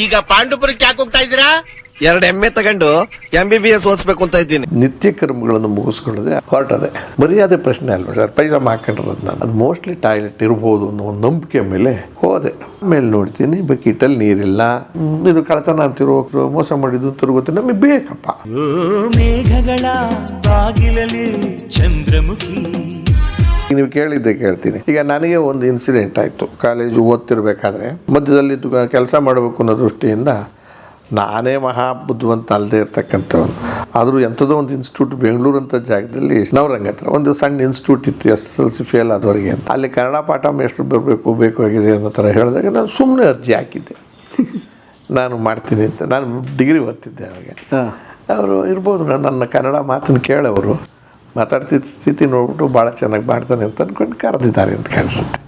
ಈಗ ಪಾಂಡುಪುರಕ್ಕೆ ಯಾಕೆ ಹೋಗ್ತಾ ಇದ್ದೀರಾ? ಎರಡು ಎಮ್ಮೆ ತಗೊಂಡು ಎಂ ಬಿ ಬಿ ಎಸ್ ಓದಿಸ್ಬೇಕು ಅಂತ ಇದ್ದೀನಿ. ನಿತ್ಯ ಕರ್ಮಗಳನ್ನು ಮುಗಿಸ್ಕೊಳ್ಳದೆ ಹೊರಟದೆ. ಮರ್ಯಾದೆ ಪ್ರಶ್ನೆ ಅಲ್ವಾ ಸರ್? ಪೈಜಾಮ ಹಾಕೊಂಡಿರೋದು ನಾನು. ಅದು ಮೋಸ್ಟ್ಲಿ ಟಾಯ್ಲೆಟ್ ಇರ್ಬೋದು ಅನ್ನೋ ಒಂದು ನಂಬಿಕೆ ಮೇಲೆ ಹೋದೆ. ಆಮೇಲೆ ನೋಡ್ತೀನಿ ಬಕೀಟಲ್ಲಿ ನೀರಿಲ್ಲ. ಇದು ಕಳತನ ಅಂತಿರೋ ಮೋಸ ಮಾಡಿದ್ದು ಅಂತ ಗೊತ್ತಿಲ್ಲ ನಮಗೆ ಬೇಕಪ್ಪ. ಓ ಮೇಘಗಳ ಬಾಗಿಲಲ್ಲಿ ಚಂದ್ರಮುಖಿ ನೀವು ಕೇಳಿದ್ದೆ ಕೇಳ್ತೀನಿ. ಈಗ ನನಗೆ ಒಂದು ಇನ್ಸಿಡೆಂಟ್ ಆಯಿತು. ಕಾಲೇಜು ಓದ್ತಿರ್ಬೇಕಾದ್ರೆ ಮಧ್ಯದಲ್ಲಿ ಕೆಲಸ ಮಾಡಬೇಕು ಅನ್ನೋ ದೃಷ್ಟಿಯಿಂದ ನಾನೇ ಮಹಾ ಬುದ್ಧಿವಂತ ಅಲ್ಲದೆ ಇರ್ತಕ್ಕಂಥವನು. ಆದರೂ ಎಂಥದೋ ಒಂದು ಇನ್ಸ್ಟಿಟ್ಯೂಟ್ ಬೆಂಗಳೂರು ಅಂತ ಜಾಗದಲ್ಲಿ ನವರಂಗ ಹತ್ರ ಒಂದು ಸಣ್ಣ ಇನ್ಸ್ಟಿಟ್ಯೂಟ್ ಇತ್ತು S S L C fail ಆದವರಿಗೆ ಅಂತ. ಅಲ್ಲಿ ಕನ್ನಡ ಪಾಠ ಮೇಷ್ಟ್ರು ಬರಬೇಕು ಬೇಕಾಗಿದೆ ಅನ್ನೋ ಥರ ಹೇಳಿದಾಗ ನಾನು ಸುಮ್ಮನೆ ಅರ್ಜಿ ಹಾಕಿದ್ದೆ. ನಾನು ಮಾಡ್ತೀನಿ ಅಂತ. ನಾನು ಡಿಗ್ರಿ ಓದ್ತಿದ್ದೆ ಅವಾಗ. ಅವರು ಇರ್ಬೋದು ನಾನು ನನ್ನ ಕನ್ನಡ ಮಾತನ್ನು ಕೇಳೋರು ಮಾತಾಡ್ತಿದ್ದ ಸ್ಥಿತಿ ನೋಡ್ಬಿಟ್ಟು ಭಾಳ ಚೆನ್ನಾಗಿ ಮಾಡ್ತಾನೆ ಅಂತ ಅಂದ್ಕೊಂಡು ಕರೆದಿದ್ದಾರೆ ಅಂತ ಕಾಣಿಸುತ್ತೆ.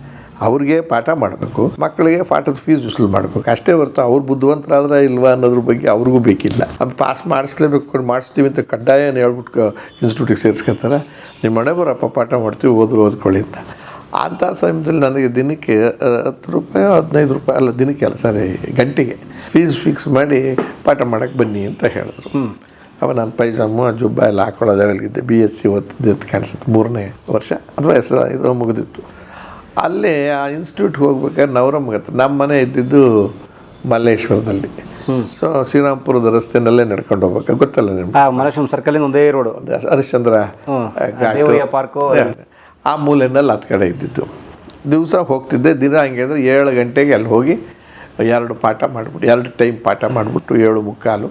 ಅವ್ರಿಗೆ ಪಾಠ ಮಾಡಬೇಕು, ಮಕ್ಕಳಿಗೆ ಪಾಠದ ಫೀಸ್ ವಸೂಲು ಮಾಡಬೇಕು. ಅಷ್ಟೇ ಹೊರತು ಅವ್ರು ಬುದ್ಧಿವಂತರಾದ್ರೆ ಇಲ್ವಾ ಅನ್ನೋದ್ರ ಬಗ್ಗೆ ಅವ್ರಿಗೂ ಬೇಕಿಲ್ಲ. ಅದು ಪಾಸ್ ಮಾಡಿಸ್ಲೇಬೇಕು ಮಾಡಿಸ್ತೀವಿ ಅಂತ ಕಡ್ಡಾಯ ಹೇಳ್ಬಿಟ್ಟು ಇನ್ಸ್ಟಿಟ್ಯೂಟಿಗೆ ಸೇರಿಸ್ಕೊತಾರೆ ನಿಮ್ಮ ಮನೆ ಬರಪ್ಪ, ಪಾಠ ಮಾಡ್ತೀವಿ ಓದ್ರು ಓದ್ಕೊಳ್ಳಿ ಅಂತ. ಅಂಥ ಸಮಯದಲ್ಲಿ ನನಗೆ ದಿನಕ್ಕೆ ಹತ್ತು ರೂಪಾಯಿ, ಹದಿನೈದು ರೂಪಾಯಿ, ಅಲ್ಲ ದಿನಕ್ಕೆ ಅಲ್ಲ ಸರಿ ಗಂಟೆಗೆ ಫೀಸ್ ಫಿಕ್ಸ್ ಮಾಡಿ ಪಾಠ ಮಾಡೋಕ್ಕೆ ಬನ್ನಿ ಅಂತ ಹೇಳಿದ್ರು. ಅವ ನಾನು ಪೈಜಾಮು ಜುಬ್ಬ ಎಲ್ಲ ಹಾಕೊಳ್ಳೋದ್ರಲ್ಲಿದ್ದೆ ಬಿ ಎಸ್ ಸಿ ಓದ್ತಿದ್ದೆ ಅಂತ ಕಾಣಿಸುತ್ತೆ. ಮೂರನೇ ವರ್ಷ ಅಥವಾ ಎಸ್ ಇದು ಮುಗಿದಿತ್ತು. ಅಲ್ಲೇ ಆ ಇನ್ಸ್ಟಿಟ್ಯೂಟ್ಗೆ ಹೋಗ್ಬೇಕಾದ್ರೆ ನವರಮ್ಮಗೆ ಹತ್ರ ನಮ್ಮ ಮನೆ ಇದ್ದಿದ್ದು ಮಲ್ಲೇಶ್ವರದಲ್ಲಿ. ಸೊ ಶ್ರೀರಾಮ್ಪುರದ ರಸ್ತೆನಲ್ಲೇ ನಡ್ಕೊಂಡು ಹೋಗ್ಬೇಕು. ಗೊತ್ತಲ್ಲ ನಿಮ್ಗೆ? ಸರ್ಕಲ್ ಒಂದೇ ರೋಡು ಹರಿಶ್ಚಂದ್ರ ಪಾರ್ಕು. ಆ ಮೂಲೆನಲ್ಲಿ ಹತ್ತು ಕಡೆ ಇದ್ದಿದ್ದು. ದಿವಸ ಹೋಗ್ತಿದ್ದೆ. ದಿನ ಹಂಗೆ ಅಂದರೆ ಏಳು ಗಂಟೆಗೆ ಅಲ್ಲಿ ಹೋಗಿ ಎರಡು ಪಾಠ ಮಾಡಿಬಿಟ್ಟು ಎರಡು ಟೈಮ್ ಪಾಠ ಮಾಡಿಬಿಟ್ಟು ಏಳು ಮುಕ್ಕಾಲು.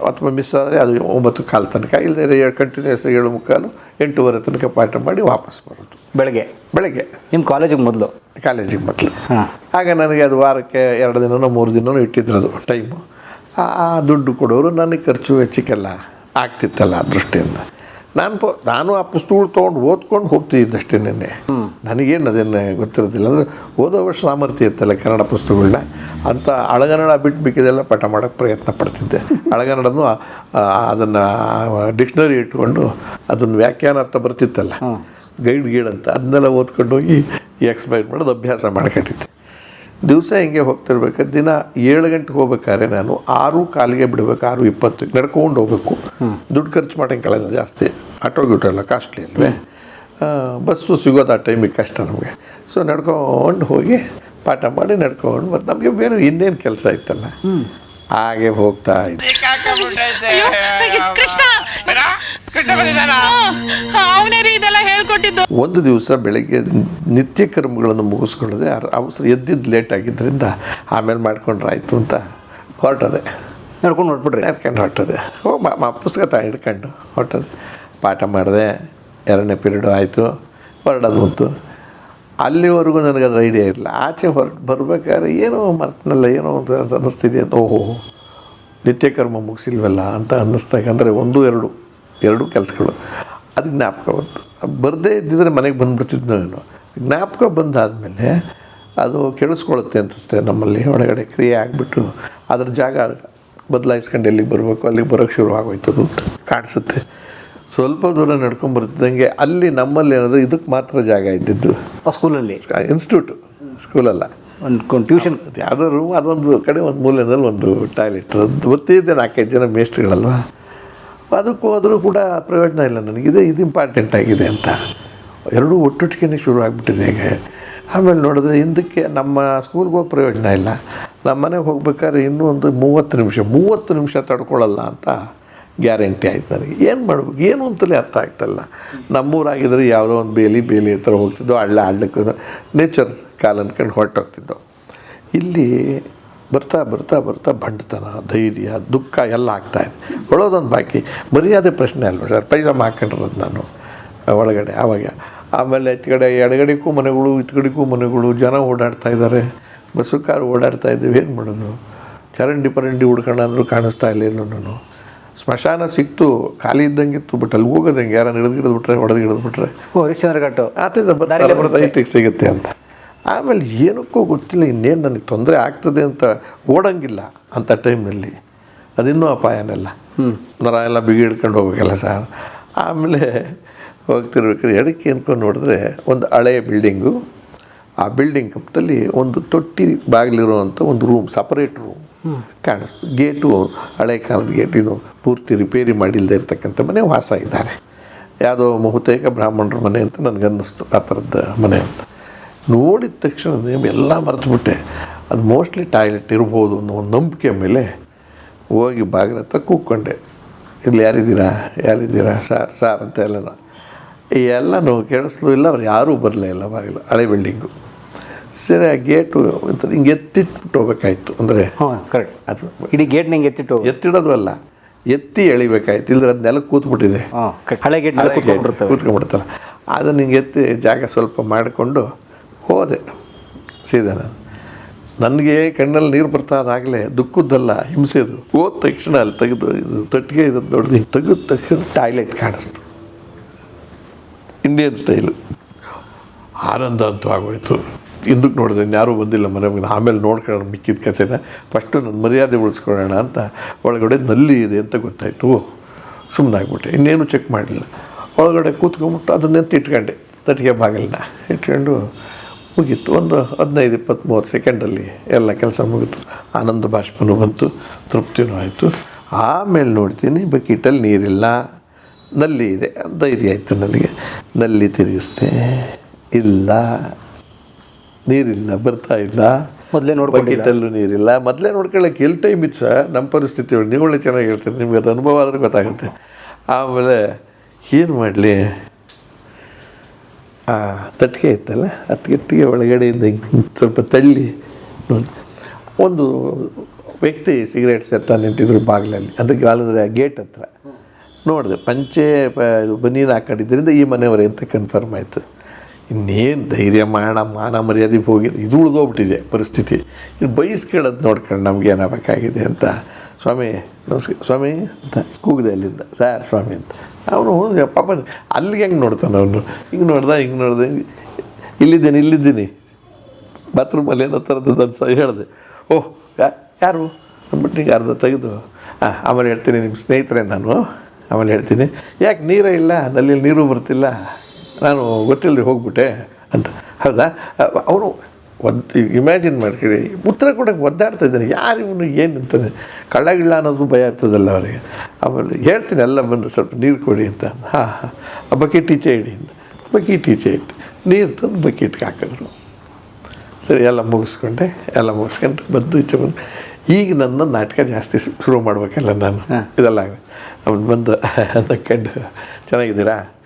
ಅಥವಾ ಮಿಸ್ ಆದರೆ ಅದು ಒಂಬತ್ತು ಕಾಲು ತನಕ ಇಲ್ಲದೆ ಏಳು ಕಂಟಿನ್ಯೂಸ್ ಏಳು ಮುಕ್ಕಾಲು ಎಂಟೂವರೆ ತನಕ ಪಾಠ ಮಾಡಿ ವಾಪಸ್ ಬರೋದು. ಬೆಳಗ್ಗೆ? ಬೆಳಗ್ಗೆ. ನಿಮ್ಮ ಕಾಲೇಜಿಗೆ ಮೊದಲು? ಕಾಲೇಜಿಗೆ ಮೊದಲು. ಆಗ ನನಗೆ ಅದು ವಾರಕ್ಕೆ ಎರಡು ದಿನನೋ ಮೂರು ದಿನನೋ ಇಟ್ಟಿದ್ರು ಅದು ಟೈಮು ಆ ಆ ದುಡ್ಡು ಕೊಡೋರು ನನಗೆ ಖರ್ಚು ವೆಚ್ಚಕ್ಕೆಲ್ಲ ಆಗ್ತಿತ್ತಲ್ಲ ಆ ದೃಷ್ಟಿಯಿಂದ. ನಾನು ಪ, ನಾನು ಆ ಪುಸ್ತಕಗಳು ತೊಗೊಂಡು ಓದ್ಕೊಂಡು ಹೋಗ್ತಿದ್ದಷ್ಟೇ ನಿನ್ನೆ. ನನಗೇನು ಅದನ್ನು ಗೊತ್ತಿರೋದಿಲ್ಲ. ಅಂದರೆ ಓದೋ ವರ್ಷ ಸಾಮರ್ಥ್ಯ ಇತ್ತಲ್ಲ ಕನ್ನಡ ಪುಸ್ತಕಗಳನ್ನ ಅಂತ ಅಳಗನ್ನಡ ಬಿಟ್ಟು ಬೇಕಿದೆಲ್ಲ ಪಾಠ ಮಾಡೋಕ್ಕೆ ಪ್ರಯತ್ನ ಪಡ್ತಿದ್ದೆ. ಅಳಗನ್ನಡನು ಅದನ್ನು ಡಿಕ್ಷ್ನರಿ ಇಟ್ಕೊಂಡು ಅದನ್ನು ವ್ಯಾಖ್ಯಾನಾರ್ಥ ಬರ್ತಿತ್ತಲ್ಲ. ಗೈಡ್ ಗೀಡ್ ಅಂತ ಅದನ್ನೆಲ್ಲ ಓದ್ಕೊಂಡು ಹೋಗಿ ಎಕ್ಸ್ಪ್ಲೈನ್ ಮಾಡೋದು ಅಭ್ಯಾಸ ಮಾಡ್ಕೊಂಡಿದ್ದೆ. ದಿವಸ ಹಿಂಗೆ ಹೋಗ್ತಿರ್ಬೇಕಾದ್ರೆ ದಿನ ಏಳು ಗಂಟೆಗೆ ಹೋಗ್ಬೇಕಾದ್ರೆ ನಾನು ಆರು ಕಾಲಿಗೆ ಬಿಡಬೇಕು, ಆರು ಇಪ್ಪತ್ತು, ನಡ್ಕೊಂಡು ಹೋಗ್ಬೇಕು. ದುಡ್ಡು ಖರ್ಚು ಮಾಡೋಂಗೆ ಕಳೆದ ಜಾಸ್ತಿ. ಆಟೋ ಗಿಟೋ ಎಲ್ಲ ಕಾಸ್ಟ್ಲಿ ಅಲ್ವೇ? ಬಸ್ಸು ಸಿಗೋದು ಆ ಟೈಮಿಗೆ ಕಷ್ಟ ನಮಗೆ. ಸೊ ನಡ್ಕೊಂಡು ಹೋಗಿ ಪಾಠ ಮಾಡಿ ನಡ್ಕೊಂಡು ಮತ್ತು ನಮಗೆ ಬೇರೆ ಇನ್ನೇನು ಕೆಲಸ ಇತ್ತಲ್ಲ? ಹಾಗೆ ಹೋಗ್ತಾ ಇದ್ದೆ. ಕೃಷ್ಣ? ಅವನೇ ರೀ ಇದೆಲ್ಲ ಹೇಳ್ಕೊಟ್ಟಿದ್ದು. ಒಂದು ದಿವಸ ಬೆಳಗ್ಗೆ ನಿತ್ಯ ಕರ್ಮಗಳನ್ನು ಮುಗಿಸ್ಕೊಳ್ಳದೆ ಅವಸರ ಎದ್ದಿದ್ದು ಲೇಟ್ ಆಗಿದ್ದರಿಂದ ಆಮೇಲೆ ಮಾಡ್ಕೊಂಡ್ರೆ ಆಯಿತು ಅಂತ ಹೊರಟದೆ. ನಡ್ಕೊಂಡು ಹೊಟ್ಬಿಟ್ರಿ ನಡ್ಕೊಂಡು ಹೊರಟದೆ. ಓ ಮಾ ಮಾ ಪುಸ್ತಕ ತ ಹಿಡ್ಕೊಂಡು ಹೊರಟದೆ. ಪಾಠ ಮಾಡಿದೆ. ಎರಡನೇ ಪೀರಿಯಡು ಆಯಿತು. ಹೊರಡೋದು ಬಂತು. ಅಲ್ಲಿವರೆಗೂ ನನಗೆ ಅದರ ಐಡಿಯಾ ಇರಲಿಲ್ಲ ಆಚೆ ಹೊರಟು ಬರಬೇಕಾದ್ರೆ ಏನೋ ಮರ್ತನಲ್ಲ ಏನೋ ಅಂತ ಅನ್ನಿಸ್ತಿದೆ ಅಂತ, ಓಹೋ ನಿತ್ಯಕರ್ಮ ಮುಗಿಸಿಲ್ವಲ್ಲ ಅಂತ ಅನ್ನಿಸ್ದಾಗ, ಅಂದರೆ ಒಂದು, ಎರಡು ಎರಡು ಕೆಲಸಗಳು. ಅದು ಜ್ಞಾಪಕ ಬಂತು. ಬರದೇ ಇದ್ದಿದ್ರೆ ಮನೆಗೆ ಬಂದುಬಿಡ್ತಿದ್ದು ನಾನು. ಜ್ಞಾಪಕ ಬಂದಾದಮೇಲೆ ಅದು ಕೆಡಿಸ್ಕೊಳ್ಳುತ್ತೆ ಅಂತಷ್ಟೇ ನಮ್ಮಲ್ಲಿ ಒಳಗಡೆ, ಕ್ರಿಯೆ ಆಗಿಬಿಟ್ಟು ಅದ್ರ ಜಾಗ ಬದಲಾಯಿಸ್ಕೊಂಡು ಎಲ್ಲಿಗೆ ಬರಬೇಕು, ಅಲ್ಲಿಗೆ ಬರೋಕ್ಕೆ ಶುರು ಆಗೋಯ್ತದು ಕಾಣಿಸುತ್ತೆ. ಸ್ವಲ್ಪ ದೂರ ನಡ್ಕೊಂಡು ಬರ್ತಿದ್ದಂಗೆ ಅಲ್ಲಿ ನಮ್ಮಲ್ಲಿ ಏನಾದರೂ ಇದಕ್ಕೆ ಮಾತ್ರ ಜಾಗ ಇದ್ದಿದ್ದು. ಸ್ಕೂಲಲ್ಲಿ? ಇನ್ಸ್ಟಿಟ್ಯೂಟು ಸ್ಕೂಲಲ್ಲ. ಒಂದು ಟ್ಯೂಷನ್? ಯಾವುದೋ ರೂಮ್ ಅದೊಂದು ಕಡೆ ಒಂದು ಮೂಲೆಯಲ್ಲಿ ಒಂದು ಟಾಯ್ಲೆಟ್ ಅದು ಗೊತ್ತಿದ್ದೆ ನಾಲ್ಕೈದು ಜನ ಮೇಸ್ಟ್ಗಳಲ್ವ ಅದಕ್ಕೂ ಹೋದರೂ ಕೂಡ ಪ್ರಯೋಜನ ಇಲ್ಲ ನನಗೆ. ಇದೇ ಇದು ಇಂಪಾರ್ಟೆಂಟ್ ಆಗಿದೆ ಅಂತ. ಎರಡೂ ಒಟ್ಟೊಟ್ಟಿಗೆ ಶುರು ಆಗಿಬಿಟ್ಟಿದೆ ಈಗ. ಆಮೇಲೆ ನೋಡಿದ್ರೆ ಹಿಂದಕ್ಕೆ ನಮ್ಮ ಸ್ಕೂಲ್ಗೆ ಹೋಗಿ ಪ್ರಯೋಜನ ಇಲ್ಲ. ನಮ್ಮ ಮನೆಗೆ ಹೋಗ್ಬೇಕಾದ್ರೆ ಇನ್ನೂ ಒಂದು ಮೂವತ್ತು ನಿಮಿಷ ಮೂವತ್ತು ನಿಮಿಷ ತಡ್ಕೊಳ್ಳಲ್ಲ ಅಂತ. ಗ್ಯಾರಂಟಿ ಆಯ್ತು ನನಗೆ. ಏನು ಮಾಡ್ಬೇಕು? ಏನು ಅಂತಲೇ ಅರ್ಥ ಆಗ್ತಾಯಿಲ್ಲ ನಮ್ಮೂರಾಗಿದ್ದರೆ ಯಾವುದೋ ಒಂದು ಬೇಲಿ ಬೇಲಿ ಹತ್ರ ಹೋಗ್ತಿದ್ದೋ, ಹಳ್ಳ, ಹಳ್ಳಕ್ಕೆ ನೇಚರ್ ಕಾಲು ಅನ್ಕೊಂಡು ಹೊರಟೋಗ್ತಿದ್ದೋ. ಇಲ್ಲಿ ಬರ್ತಾ ಬರ್ತಾ ಬರ್ತಾ ಬಂಡತನ ಧೈರ್ಯ, ದುಃಖ ಎಲ್ಲ ಆಗ್ತಾಯಿದೆ ಒಳೋದೊಂದು ಬಾಕಿ. ಮರ್ಯಾದೆ ಪ್ರಶ್ನೆ ಅಲ್ವ ಸರ್? ಪೈಜಾಮ ಹಾಕೊಂಡಿರೋದು ನಾನು, ಒಳಗಡೆ, ಆವಾಗ. ಆಮೇಲೆ ಕಡೆ ಎಡಗಡೆಗೂ ಮನೆಗಳು ಇತ್ಗಡೆಗೂ ಮನೆಗಳು, ಜನ ಓಡಾಡ್ತಾ ಇದ್ದಾರೆ. ಬಸ್ಸು, ಕಾರು ಓಡಾಡ್ತಾ ಇದ್ದೀವಿ. ಏನು ಮಾಡೋದು? ಚರಂಡಿ ಪರಂಡಿ ಅಂದರೂ ಕಾಣಿಸ್ತಾ ಇಲ್ಲ ನಾನು ಸ್ಮಶಾನ ಸಿಕ್ತು ಖಾಲಿ ಇದ್ದಂಗಿತ್ತು ಬಟ್ ಅಲ್ಲಿ ಹೋಗೋದಂಗೆ ಯಾರು ಹಿಡಿದು ಹೊಡೆದು ಓ ಘಾಟು. ಆತಿಂದ ದಾರಿಲೇ ಬರುತ್ತೆ. ರೈಟಿಗೆ ಸಿಗುತ್ತೆ ಅಂತ. ಆಮೇಲೆ ಏನಕ್ಕೂ ಗೊತ್ತಿಲ್ಲ ಇನ್ನೇನು ನನಗೆ ತೊಂದರೆ ಆಗ್ತದೆ ಅಂತ ಓಡಂಗಿಲ್ಲ ಅಂಥ ಟೈಮ್ನಲ್ಲಿ. ಅದಿನ್ನೂ ಅಪಾಯನೆಲ್ಲ. ನರ ಎಲ್ಲ ಬಿಗಿ ಹಿಡ್ಕೊಂಡು ಹೋಗ್ಬೇಕಲ್ಲ ಸರ್. ಆಮೇಲೆ ಹೋಗ್ತಿರ್ಬೇಕಾದ್ರೆ ಎಡಕ್ಕೆ ಅನ್ಕೊಂಡು ನೋಡಿದ್ರೆ ಒಂದು ಹಳೆಯ ಬಿಲ್ಡಿಂಗು. ಆ ಬಿಲ್ಡಿಂಗ್ ಕಪ್ಪದಲ್ಲಿ ಒಂದು ತೊಟ್ಟಿ ಬಾಗಿಲಿರುವಂಥ ಒಂದು ರೂಮ್ ಸಪರೇಟ್ ರೂಮ್ ಕಾಣಿಸ್ತು ಗೇಟು, ಹಳೆ ಕಾಲದ ಗೇಟ್ ಪೂರ್ತಿ ರಿಪೇರಿ ಮಾಡಿಲ್ಲದೆ ಇರತಕ್ಕಂಥ ಮನೆ, ವಾಸ ಇದ್ದಾರೆ. ಯಾವುದೋ ಬಹುತೇಕ ಬ್ರಾಹ್ಮಣರ ಮನೆ ಅಂತ ನನಗನ್ನಿಸ್ತು ಆ ಥರದ್ದು ಮನೆ ಅಂತ. ನೋಡಿದ ತಕ್ಷಣ ಎಲ್ಲ ಮರೆತುಬಿಟ್ಟೆ. ಅದು ಮೋಸ್ಟ್ಲಿ ಟಾಯ್ಲೆಟ್ ಇರ್ಬೋದು ಅನ್ನೋ ಒಂದು ನಂಬಿಕೆ ಮೇಲೆ ಹೋಗಿ ಬಾಗಿಲ ಹತ್ರ ಕೂತ್ಕೊಂಡೆ. ಇಲ್ಲಿ ಯಾರಿದ್ದೀರಾ? ಯಾರಿದ್ದೀರಾ? ಸಾರ್ ಸಾರ್ ಅಂತ ಎಲ್ಲ ಎಲ್ಲನೂ ಕೇಳಿಸ್ಲು ಇಲ್ಲ, ಅವ್ರು ಯಾರೂ ಬರಲೇ ಇಲ್ಲ ಬಾಗಿಲು, ಹಳೆ ಬಿಲ್ಡಿಂಗು ಸರಿ ಆ ಗೇಟು ಒಂಥರ ಹಿಂಗೆ ಎತ್ತಿಟ್ಬಿಟ್ಟು ಹೋಗ್ಬೇಕಾಯ್ತು. ಅಂದರೆ ಹಾಂ ಕರೆಕ್ಟ್ ಅದು ಇಡೀ ಗೇಟ್ ನಂಗೆ ಎತ್ತಿಟ್ಟು ಎತ್ತಿಡೋದು ಅಲ್ಲ ಎತ್ತಿ ಎಳಿಬೇಕಾಯ್ತು. ಇಲ್ಲದ್ರೆ ಅದು ನೆಲಕ್ಕೆ ಕೂತ್ಬಿಟ್ಟಿದೆ. ಹಾಂ ಹಳೆ ಗೇಟ್ ಕೂತ್ಕೊಂಡ್ಬಿಡ್ತಲ್ಲ ಅದನ್ನು ಹಿಂಗೆ ಎತ್ತಿ ಜಾಗ ಸ್ವಲ್ಪ ಮಾಡಿಕೊಂಡು ಹೋದೆ ಸೀದಾ ನಾನು. ನನಗೆ ಕಣ್ಣಲ್ಲಿ ನೀರು ಬರ್ತಾ ಅದಾಗಲೇ ದುಃಖದ್ದಲ್ಲ ಹಿಂಸೆದು ಹೋದ ತಕ್ಷಣ ಅಲ್ಲಿ ತೆಗೆದು ಇದು ತಟ್ಟಿಗೆ ಇದು ದೊಡ್ಡದು ಹಿಂಗೆ ತೆಗೆದ ತಕ್ಷಣ ಟಾಯ್ಲೆಟ್ ಕಾಣಿಸ್ತು. ಇಂಡಿಯನ್ ಸ್ಟೈಲು ಆನಂದ ಅಂತೂ ಆಗೋಯ್ತು. ಹಿಂದಕ್ಕೆ ನೋಡಿದೆ ಇನ್ಯಾರೂ ಬಂದಿಲ್ಲ ಮನೆ ಆಮೇಲೆ ನೋಡ್ಕೊಳ್ಳೋಣ, ಮಿಕ್ಕಿದ ಕಥೆನ. ಫಸ್ಟು ನನ್ನ ಮರ್ಯಾದೆ ಉಳಿಸ್ಕೊಳ್ಳೋಣ ಅಂತ ಒಳಗಡೆ ನಲ್ಲಿ ಇದೆ ಅಂತ ಗೊತ್ತಾಯಿತು. ಸುಮ್ಮನಾಗ್ಬಿಟ್ಟೆ ಇನ್ನೇನು ಚೆಕ್ ಮಾಡಲಿಲ್ಲ. ಒಳಗಡೆ ಕೂತ್ಕೊಂಬಿಟ್ಟು ಅದನ್ನ ಎತ್ತಿ ಇಟ್ಕೊಂಡೆ. ತಟ್ಟಿಗೆ ಬಾಗಿಲನ್ನ ಇಟ್ಕೊಂಡು ಮುಗೀತು. ಒಂದು ಹದಿನೈದು ಇಪ್ಪತ್ತು ಮೂವತ್ತು ಸೆಕೆಂಡಲ್ಲಿ ಎಲ್ಲ ಕೆಲಸ ಮುಗೀತು. ಆನಂದ ಬಾಷ್ಪನೂ ಬಂತು, ತೃಪ್ತಿನೂ ಆಯಿತು. ಆಮೇಲೆ ನೋಡ್ತೀನಿ, ಬಕೀಟಲ್ಲಿ ನೀರಿಲ್ಲ. ನಲ್ಲಿ ಇದೆ. ಧೈರ್ಯ ಆಯಿತು ನನಗೆ. ನಲ್ಲಿ ತಿರುಗಿಸ್ದೆ, ಇಲ್ಲ. ನೀರಿಲ್ಲ ಬರ್ತಾ ಇಲ್ಲ. ಮೊದಲೇ ನೋಡ್ಕೊಂಡಿಲ್ಲ. ಬಕೆಟಲ್ಲೂ ನೀರಿಲ್ಲ. ಮೊದಲೇ ನೋಡ್ಕೊಳ್ಳೋಕೆ ಎಲ್ಲಿ ಟೈಮ್ ಇತ್ತು ಸರ್ ನಮ್ಮ ಪರಿಸ್ಥಿತಿ ನೀವು ಒಳ್ಳೆ ಚೆನ್ನಾಗಿ ಹೇಳ್ತೀರಿ. ನಿಮ್ಗೆ ಅದು ಅನುಭವ ಆದರೆ ಗೊತ್ತಾಗುತ್ತೆ. ಆಮೇಲೆ ಏನು ಮಾಡಲಿ? ಆ ತಟ್ಟಿಗೆ ಇತ್ತಲ್ಲ? ತಟ್ಟಿಗೆ ಒಳಗಡೆಯಿಂದ ಸ್ವಲ್ಪ ತಳ್ಳಿ ನೋಡಿ. ಒಂದು ವ್ಯಕ್ತಿ ಸಿಗರೇಟ್ ಸೇರ್ತಾ ನಿಂತಿದ್ರು ಬಾಗಿಲಲ್ಲಿ. ಅದಕ್ಕೆ ಆ ಗೇಟ್ ಹತ್ರ. ನೋಡಿದೆ. ಪಂಚೆ ಇದು ಬನೀನು ಹಾಕೊಂಡಿದ್ದರಿಂದ ಈ ಮನೆಯವರೇ ಅಂತ ಕನ್ಫರ್ಮ್ ಆಯಿತು. ಇನ್ನೇನು ಧೈರ್ಯ ಮಾಡೋಣ ಮಾನ ಮರ್ಯಾದೆ ಹೋಗಿದೆ ಇದು ಉಳಿದೋಗ್ಬಿಟ್ಟಿದೆ ಪರಿಸ್ಥಿತಿ. ಇದು ಬಯಸ್ಕೊಳ್ಳೋದು ನೋಡ್ಕೊಂಡು ನಮ್ಗೆ ಏನಾಗಬೇಕಾಗಿದೆ ಅಂತ ಸ್ವಾಮಿ ನಮಸ್ಕಾರ. ಸ್ವಾಮಿ ಅಂತ. ಕೂಗಿದೆ ಅಲ್ಲಿಂದ. ಸಾರ್ ಸ್ವಾಮಿ ಅಂತ. ಅವನು ಪಾಪ ಅಲ್ಲಿಗೆ ಹೆಂಗೆ ನೋಡ್ತಾನೆ ಅವನು? ಹಿಂಗೆ ನೋಡ್ದ ಹಿಂಗೆ ನೋಡ್ದೆ ಇಲ್ಲಿದ್ದೀನಿ ಇಲ್ಲಿದ್ದೀನಿ. ಬಾತ್ರೂಮಲ್ಲಿ ಏನೋ ಥರದ್ದು ಅಂತ ಸಹ ಹೇಳಿದೆ. ಓಹ್ ಯಾರು? ಅಂದ್ಬಿಟ್ಟು ಹಿಂಗೆ ಅರ್ಧ ತೆಗೆದು ಹಾಂ ಆಮೇಲೆ ಹೇಳ್ತೀನಿ ನಿಮ್ಮ ಸ್ನೇಹಿತರೇ ನಾನು? ಆಮೇಲೆ ಹೇಳ್ತೀನಿ. ಯಾಕೆ ನೀರೇ ಇಲ್ಲ? ನಲ್ಲಿ ನೀರು ಬರ್ತಿಲ್ಲ? ನಾನು ಗೊತ್ತಿಲ್ಲದೆ ಹೋಗ್ಬಿಟ್ಟೆ ಅಂತ. ಹೌದಾ? ಅವನು ಒದ್ದು ಇಮ್ಯಾಜಿನ್ ಮಾಡ್ಕೊಳ್ಳಿ ಉತ್ತರ ಕೊಡೋಕೆ ಒದ್ದಾಡ್ತಾ ಇದ್ದಾನೆ ಯಾರು ಇವನು ಏನು ಅಂತಾನೆ ಕಳ್ಳಗಿಲ್ಲ ಅನ್ನೋದು ಭಯ ಇರ್ತದಲ್ಲ ಅವರಿಗೆ. ಆಮೇಲೆ ಹೇಳ್ತೀನಿ ಎಲ್ಲ ಬಂದು ಸ್ವಲ್ಪ ನೀರು ಕೊಡಿ ಅಂತ. ಹಾಂ ಹಾಂ. ಆ ಬಕೆಟ್ ಈಚೆ ಇಡಿ ಅಂತ. ಬಕೆಟ್ ಈಚೆ ಇಟ್ಟು ನೀರು ತಂದು ಬಕೆಟ್ಗೆ ಹಾಕಿದ್ರು. ಸರಿ ಎಲ್ಲ ಮುಗಿಸ್ಕೊಂಡೆ ಎಲ್ಲ ಮುಗಿಸ್ಕೊಂಡು ಬಂದು ಈಚೆ ಬಂದು. ಈಗ ನನ್ನ ನಾಟಕ ಜಾಸ್ತಿ ಶುರು ಮಾಡಬೇಕಲ್ಲ ನಾನು. ಇದೆಲ್ಲ ಅವನು ಬಂದು ಅದಕ್ಕೆ ಚೆನ್ನಾಗಿದ್ದೀರಾ?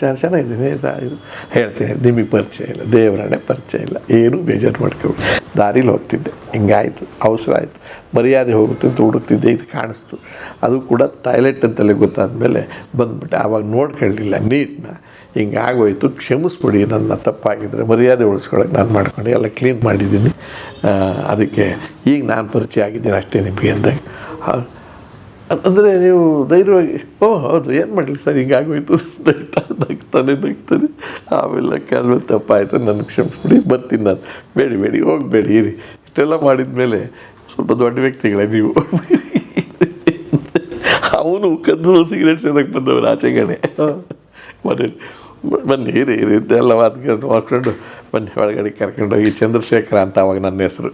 ಚೆನ್ನಾಗಿದ್ದೀನಿ ಇದಾ- ಹೇಳ್ತೀನಿ, ನಿಮಗೆ ಪರಿಚಯ ಇಲ್ಲ, ದೇವರನ್ನೇ ಪರಿಚಯ ಇಲ್ಲ, ಏನೂ ಬೇಜಾರು ಮಾಡ್ಕೊಬಿಡಿ. ದಾರಿಲಿ ಹೋಗ್ತಿದ್ದೆ, ಹಿಂಗಾಯಿತು, ಅವಸರ ಆಯಿತು. ಮರ್ಯಾದೆ ಹೋಗುತ್ತೆ ಅಂತ ಹುಡುಕ್ತಿದ್ದೆ, ಇದು ಕಾಣಿಸ್ತು. ಅದು ಕೂಡ ಟಾಯ್ಲೆಟ್ ಅಂತಲೇ ಗೊತ್ತಾದ್ಮೇಲೆ ಬಂದುಬಿಟ್ಟೆ. ಆವಾಗ ನೋಡ್ಕೊಳ್ಳಿಲ್ಲ, ನೀಟ್ನ. ಹಿಂಗೆ ಆಗೋಯ್ತು ಕ್ಷಮಿಸ್ಬಿಡಿ, ನನ್ನ ತಪ್ಪಾಗಿದ್ದರೆ ಮರ್ಯಾದೆ ಉಳಿಸ್ಕೊಳಕ್ಕೆ ನಾನು ಮಾಡ್ಕೊಂಡು ಎಲ್ಲ ಕ್ಲೀನ್ ಮಾಡಿದ್ದೀನಿ. ಅದಕ್ಕೆ ಈಗ ನಾನು ಪರಿಚಯ ಆಗಿದ್ದೀನಿ ಅಷ್ಟೇ ನಿಮಗೆ ಅಂದಾಗ. ಅಂದರೆ ನೀವು ಧೈರ್ಯವಾಗಿ ಓ ಹೌದು ಏನು ಮಾಡಲಿ ಸರ್ ಹಿಂಗಾಗೋಯ್ತು ನಗ್ತಾ ನಗ್ತಾನೆ ನಗ್ತಾನೆ ಆಮೇಲೆ ಆಮೇಲೆ ತಪ್ಪಾಯಿತು ನನಗೆ ಕ್ಷಮಿಸ್ಬಿಡಿ ಬರ್ತೀನಿ ನಾನು. ಬೇಡಿ ಬೇಡಿ ಹೋಗಬೇಡಿ ಇರಿ. ಇಷ್ಟೆಲ್ಲ ಮಾಡಿದ ಮೇಲೆ ಸ್ವಲ್ಪ ದೊಡ್ಡ ವ್ಯಕ್ತಿಗಳೇ ನೀವು. ಅವನು ಕದ್ದು ಸಿಗರೇಟ್ ಸೇದಕ್ಕೆ ಬಂದವರು ಆಚೆಗಡೆ ಮನೆ ಬನ್ನಿ ಇರಿ ಇರಿ ಇದೆಲ್ಲ ಮಾತುಕೊಂಡು ಮಾಡ್ಕೊಂಡು ಬನ್ನಿ ಒಳಗಡೆ ಕರ್ಕೊಂಡೋಗಿ ಚಂದ್ರಶೇಖರ ಅಂತ ಅವಾಗ ನನ್ನ ಹೆಸರು.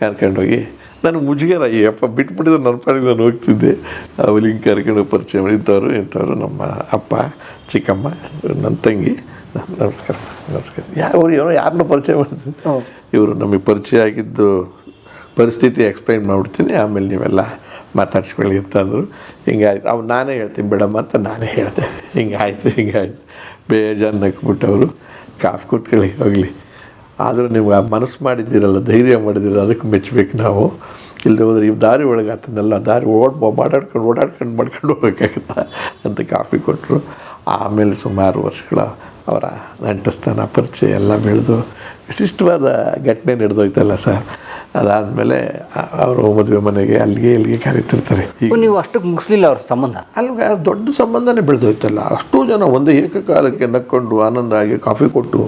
ಕರ್ಕೊಂಡೋಗಿ ನನಗೆ ಮುಜುಗರ ಅಪ್ಪ ಬಿಟ್ಬಿಟ್ಟಿದ್ರೆ ನನ್ನ ಪಾಡಿಗೆ ನಾನು ಹೋಗ್ತಿದ್ದೆ. ಅವ್ರು ಹಿಂಗೆ ಕರ್ಕೊಂಡು ಪರಿಚಯ ಮಾಡಿ ಇಂಥವ್ರು ಇಂಥವ್ರು ನಮ್ಮ ಅಪ್ಪ ಚಿಕ್ಕಮ್ಮ ನನ್ನ ತಂಗಿ. ನಮಸ್ಕಾರ ನಮಸ್ಕಾರ. ಯಾರು ಏನೋ ಯಾರನ್ನ ಪರಿಚಯ ಮಾಡ್ತೀನಿ ಇವರು ನಮಗೆ ಪರಿಚಯ ಆಗಿದ್ದು ಪರಿಸ್ಥಿತಿ ಎಕ್ಸ್ಪ್ಲೈನ್ ಮಾಡ್ಬಿಡ್ತೀನಿ. ಆಮೇಲೆ ನೀವೆಲ್ಲ ಮಾತಾಡ್ಸ್ಕೊಳ್ಳಿ ಅಂತಂದರು ಹಿಂಗಾಯ್ತು. ಅವ್ನು ನಾನೇ ಹೇಳ್ತೀನಿ ಬಿಡಮ್ಮ ಅಂತ ನಾನೇ ಹೇಳಿದೆ. ಹಿಂಗಾಯ್ತು ಹಿಂಗಾಯ್ತು. ಬೇಜಾರು ನಕ್ಬಿಟ್ಟವರು ಕಾಫಿ ಕೂತ್ಕೊಳ್ಳಿ ಹೋಗಲಿ. ಆದರೂ ನೀವು ಆ ಮನಸ್ಸು ಮಾಡಿದ್ದೀರಲ್ಲ ಧೈರ್ಯ ಮಾಡಿದ್ದೀರಲ್ಲ ಅದಕ್ಕೆ ಮೆಚ್ಚಬೇಕು ನಾವು. ಇಲ್ಲದೆ ಹೋದರೆ ಈ ದಾರಿ ಒಳಗೆ ಆತನೆಲ್ಲ ದಾರಿ ಓಡ್ ಓಡಾಡ್ಕೊಂಡು ಓಡಾಡ್ಕೊಂಡು ಮಾಡ್ಕೊಂಡು ಹೋಗಬೇಕಾಗತ್ತ ಅಂತ ಕಾಫಿ ಕೊಟ್ಟರು. ಆಮೇಲೆ ಸುಮಾರು ವರ್ಷಗಳ ಅವರ ನಂಟಸ್ಥಾನ ಪರಿಚಯ ಎಲ್ಲ ಬೆಳೆದು ವಿಶಿಷ್ಟವಾದ ಘಟನೆ ನಡೆದೋಯ್ತಲ್ಲ ಸರ್. ಅದಾದಮೇಲೆ ಅವರು ಮದುವೆ ಮನೆಗೆ ಅಲ್ಲಿಗೆ ಇಲ್ಲಿಗೆ ಕರೀತಿರ್ತಾರೆ. ಈಗ ನೀವು ಅಷ್ಟಕ್ಕೆ ಮುಗಿಸ್ಲಿಲ್ಲ ಅವ್ರ ಸಂಬಂಧ? ಅಲ್ಲಿ ದೊಡ್ಡ ಸಂಬಂಧನೇ ಬೆಳೆದೋಯ್ತಲ್ಲ. ಅಷ್ಟೂ ಜನ ಒಂದೇ ಏಕಕಾಲಕ್ಕೆ ನಕ್ಕೊಂಡು ಆನಂದ ಆಗಿ ಕಾಫಿ ಕೊಟ್ಟು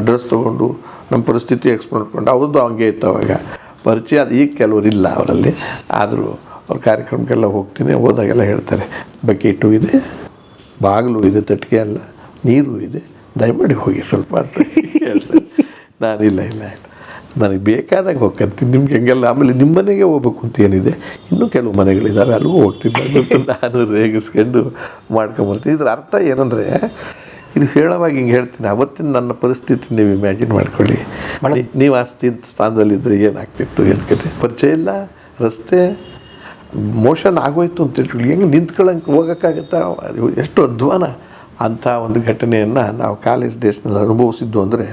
ಅಡ್ರೆಸ್ ತೊಗೊಂಡು ನಮ್ಮ ಪರಿಸ್ಥಿತಿ ಎಕ್ಸ್ಪ್ಲೋರ್ ಮಾಡ್ಕೊಂಡು ಅವ್ರದ್ದು ಹಂಗೆ ಇತ್ತು ಅವಾಗ. ಪರಿಚಯ ಅದು ಈಗ ಕೆಲವರಿಲ್ಲ ಅವರಲ್ಲಿ. ಆದರೂ ಅವ್ರ ಕಾರ್ಯಕ್ರಮಕ್ಕೆಲ್ಲ ಹೋಗ್ತೀನಿ, ಹೋದಾಗೆಲ್ಲ ಹೇಳ್ತಾರೆ ಬಕೆಟು ಇದೆ, ಬಾಗಿಲು ಇದೆ, ತಟ್ಟಿಗೆ ಅಲ್ಲ, ನೀರು ಇದೆ, ದಯಮಾಡಿ ಹೋಗಿ ಸ್ವಲ್ಪ ಅಂತ ನಾನಿಲ್ಲ ಇಲ್ಲ ಇಲ್ಲ ನನಗೆ ಬೇಕಾದಾಗ ಹೋಗ್ಕಂತೀನಿ. ನಿಮ್ಗೆ ಹೆಂಗೆಲ್ಲ, ಆಮೇಲೆ ನಿಮ್ಮ ಮನೆಗೆ ಹೋಗ್ಬೇಕು ಅಂತ ಏನಿದೆ? ಇನ್ನೂ ಕೆಲವು ಮನೆಗಳಿದ್ದಾವೆ ಅಲ್ಲಿಗೂ ಹೋಗ್ತೀನಿ. ನಾನು ರೇಗಿಸ್ಕೊಂಡು ಮಾಡ್ಕೊಂಬರ್ತೀನಿ. ಇದ್ರ ಅರ್ಥ ಏನಂದರೆ ಇದು ಹೇಳೋವಾಗ ಹಿಂಗೆ ಹೇಳ್ತೀನಿ. ಅವತ್ತಿನ ನನ್ನ ಪರಿಸ್ಥಿತಿ ನೀವು ಇಮ್ಯಾಜಿನ್ ಮಾಡ್ಕೊಳ್ಳಿ. ನೀವು ಆಸ್ತಿ ಸ್ಥಾನದಲ್ಲಿ ಸ್ಥಾನದಲ್ಲಿದ್ದರೆ ಏನಾಗ್ತಿತ್ತು ಏನು ಕತೆ? ಪರಿಚಯ ಇಲ್ಲ ರಸ್ತೆ ಮೋಷನ್ ಆಗೋಯ್ತು ಅಂತ ಹೇಳಿ ಹೆಂಗೆ ನಿಂತ್ಕೊಳ್ಳಂಗೆ ಹೋಗೋಕ್ಕಾಗತ್ತಾ? ಎಷ್ಟು ಅಧ್ವಾನ. ಅಂಥ ಒಂದು ಘಟನೆಯನ್ನು ನಾವು ಕಾಲೇಜ್ ಡೇಸ್ನಲ್ಲಿ ಅನುಭವಿಸಿದ್ದು ಅಂದರೆ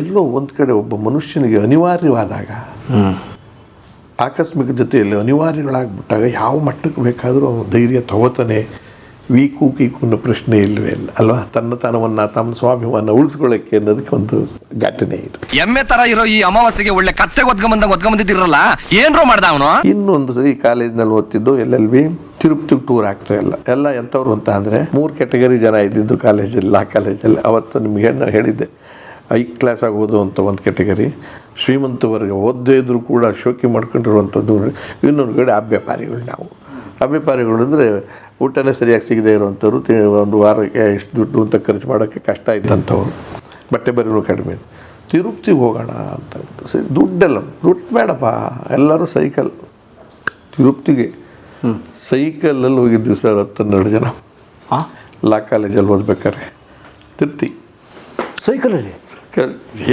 ಎಲ್ಲೋ ಒಂದು ಕಡೆ ಒಬ್ಬ ಮನುಷ್ಯನಿಗೆ ಅನಿವಾರ್ಯವಾದಾಗ ಆಕಸ್ಮಿಕ ಜೊತೆಯಲ್ಲಿ ಅನಿವಾರ್ಯಗಳಾಗ್ಬಿಟ್ಟಾಗ ಯಾವ ಮಟ್ಟಕ್ಕೆ ಬೇಕಾದರೂ ಅವನು ಧೈರ್ಯ ತಗೋತಾನೆ. ವೀಕು ಕೀಕು ಅನ್ನೋ ಪ್ರಶ್ನೆ ಇಲ್ಲವೇ ಇಲ್ಲ ಅಲ್ವಾ? ತನ್ನ ತನವನ್ನು ತಮ್ಮ ಸ್ವಾಭಿಮಾನ ಉಳಿಸ್ಕೊಳ್ಳೋಕ್ಕೆ ಅನ್ನೋದಕ್ಕೆ ಒಂದು ಘಟನೆ ಇದು. ಎಮ್ಮೆ ತರ ಇರೋ ಈ ಅಮಾವಾಸ್ಯೆಗೆ ಒಳ್ಳೆ ಕತ್ತೆ ಒದ್ಕೊಂಬಂದಂಗ ಒದ್ಕೊಂಬಂದಿದ್ದೀರಲ್ಲ ಏನ್ರೋ ಮಾಡ್ದ ಅವನು? ಇನ್ನೊಂದು ಸರಿ ಕಾಲೇಜ್ನಲ್ಲಿ ಓದ್ತಿದ್ದು ಎಲ್ ಎಲ್ ಬಿ ತಿರುಪ್ತಿಗೆ ಟೂರ್ ಆಗ್ತಾ ಇಲ್ಲ. ಎಲ್ಲ ಎಂಥವ್ರು ಅಂತ ಅಂದರೆ ಮೂರು ಕೆಟಗರಿ ಜನ ಇದ್ದಿದ್ದು ಕಾಲೇಜಲ್ಲಿ ಆ ಕಾಲೇಜಲ್ಲಿ. ಅವತ್ತು ನಿಮ್ಗೆ ನಾನು ಹೇಳಿದ್ದೆ. ಐ ಕ್ಲಾಸ್ ಆಗೋದು ಅಂತ ಒಂದು ಕೆಟಗರಿ ಶ್ರೀಮಂತವರಿಗೆ ಓದ್ದೇ ಇದ್ರೂ ಕೂಡ ಶೋಕಿ ಮಾಡ್ಕೊಂಡಿರುವಂಥದ್ದು. ಇನ್ನೊಂದು ಕಡೆ ಆ ವ್ಯಾಪಾರಿಗಳು ನಾವು. ಅಭ್ಯಪಾರಿಗಳು ಅಂದರೆ ಊಟನೇ ಸರಿಯಾಗಿ ಸಿಗದೆ ಇರುವಂಥವ್ರು ತಿ- ಒಂದು ವಾರಕ್ಕೆ ಎಷ್ಟು ದುಡ್ಡು ಅಂತ ಖರ್ಚು ಮಾಡೋಕ್ಕೆ ಕಷ್ಟ ಇದ್ದಂಥವ್ರು. ಬಟ್ಟೆ ಬರೀನು ಕಡಿಮೆ ತಿರುಪ್ತಿಗೆ ಹೋಗೋಣ ಅಂತ ಇತ್ತು. ಸರಿ ದುಡ್ಡೆಲ್ಲ ದುಡ್ಡು ಬೇಡಪ್ಪ. ಎಲ್ಲರೂ ಸೈಕಲ್. ತಿರುಪ್ತಿಗೆ ಸೈಕಲಲ್ಲಿ ಹೋಗಿದ್ವಿ ಸರ್ ಹತ್ತು ಹನ್ನೆರಡು ಜನ ಲಾ ಕಾಲೇಜಲ್ಲಿ ಓದ್ಬೇಕಾರೆ. ತಿರುಪ್ತಿ. ಸೈಕಲಲ್ಲಿ?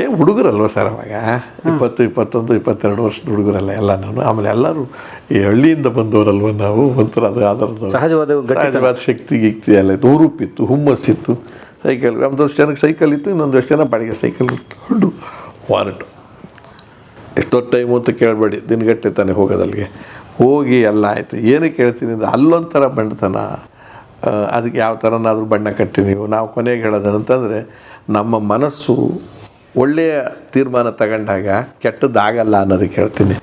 ಏ ಹುಡುಗರಲ್ವ ಸರ್ ಅವಾಗ? ಇಪ್ಪತ್ತು ಇಪ್ಪತ್ತೊಂದು ಇಪ್ಪತ್ತೆರಡು ವರ್ಷದ ಹುಡುಗರಲ್ಲ ಎಲ್ಲ ನಾನು ಆಮೇಲೆ ಎಲ್ಲರೂ ಈ ಹಳ್ಳಿಯಿಂದ ಬಂದವರಲ್ವ ನಾವು? ಒಂಥರ ಅದು ಅದರದ್ದು ಸಹಜವಾದ ಶಕ್ತಿ ಗಿಕ್ತಿ ಎಲ್ಲ ಇತ್ತು. ಉರುಪಿತ್ತು ಹುಮ್ಮಸ್ಸಿತ್ತು. ಸೈಕಲ್ ಒಂದಷ್ಟು ಜನಕ್ಕೆ ಸೈಕಲ್ ಇತ್ತು ಇನ್ನೊಂದಷ್ಟು ಜನ ಬಾಡಿಗೆ ಸೈಕಲ್ ಇಟ್ಕೊಂಡು ಹೊರಟು. ಎಷ್ಟೊತ್ತು ಟೈಮು ಅಂತ ಕೇಳಬೇಡಿ. ದಿನಗಟ್ಟೆ ತಾನೇ ಹೋಗೋದಲ್ಲಿಗೆ ಹೋಗಿ ಎಲ್ಲ ಆಯಿತು. ಏನೇ ಕೇಳ್ತೀನಿ ಅಂದರೆ ಅಲ್ಲೊಂಥರ ಬಣ್ಣತನ ಅದಕ್ಕೆ ಯಾವ ಥರನಾದರೂ ಬಣ್ಣ ಕಟ್ಟಿ ನೀವು. ನಾವು ಕೊನೆಗೆ ಹೇಳೋದಂತಂದರೆ ನಮ್ಮ ಮನಸ್ಸು ಒಳ್ಳೆಯ ತೀರ್ಮಾನ ತಗೊಂಡಾಗ ಕೆಟ್ಟದ್ದಾಗಲ್ಲ ಅನ್ನೋದಕ್ಕೆ ಹೇಳ್ತೀನಿ.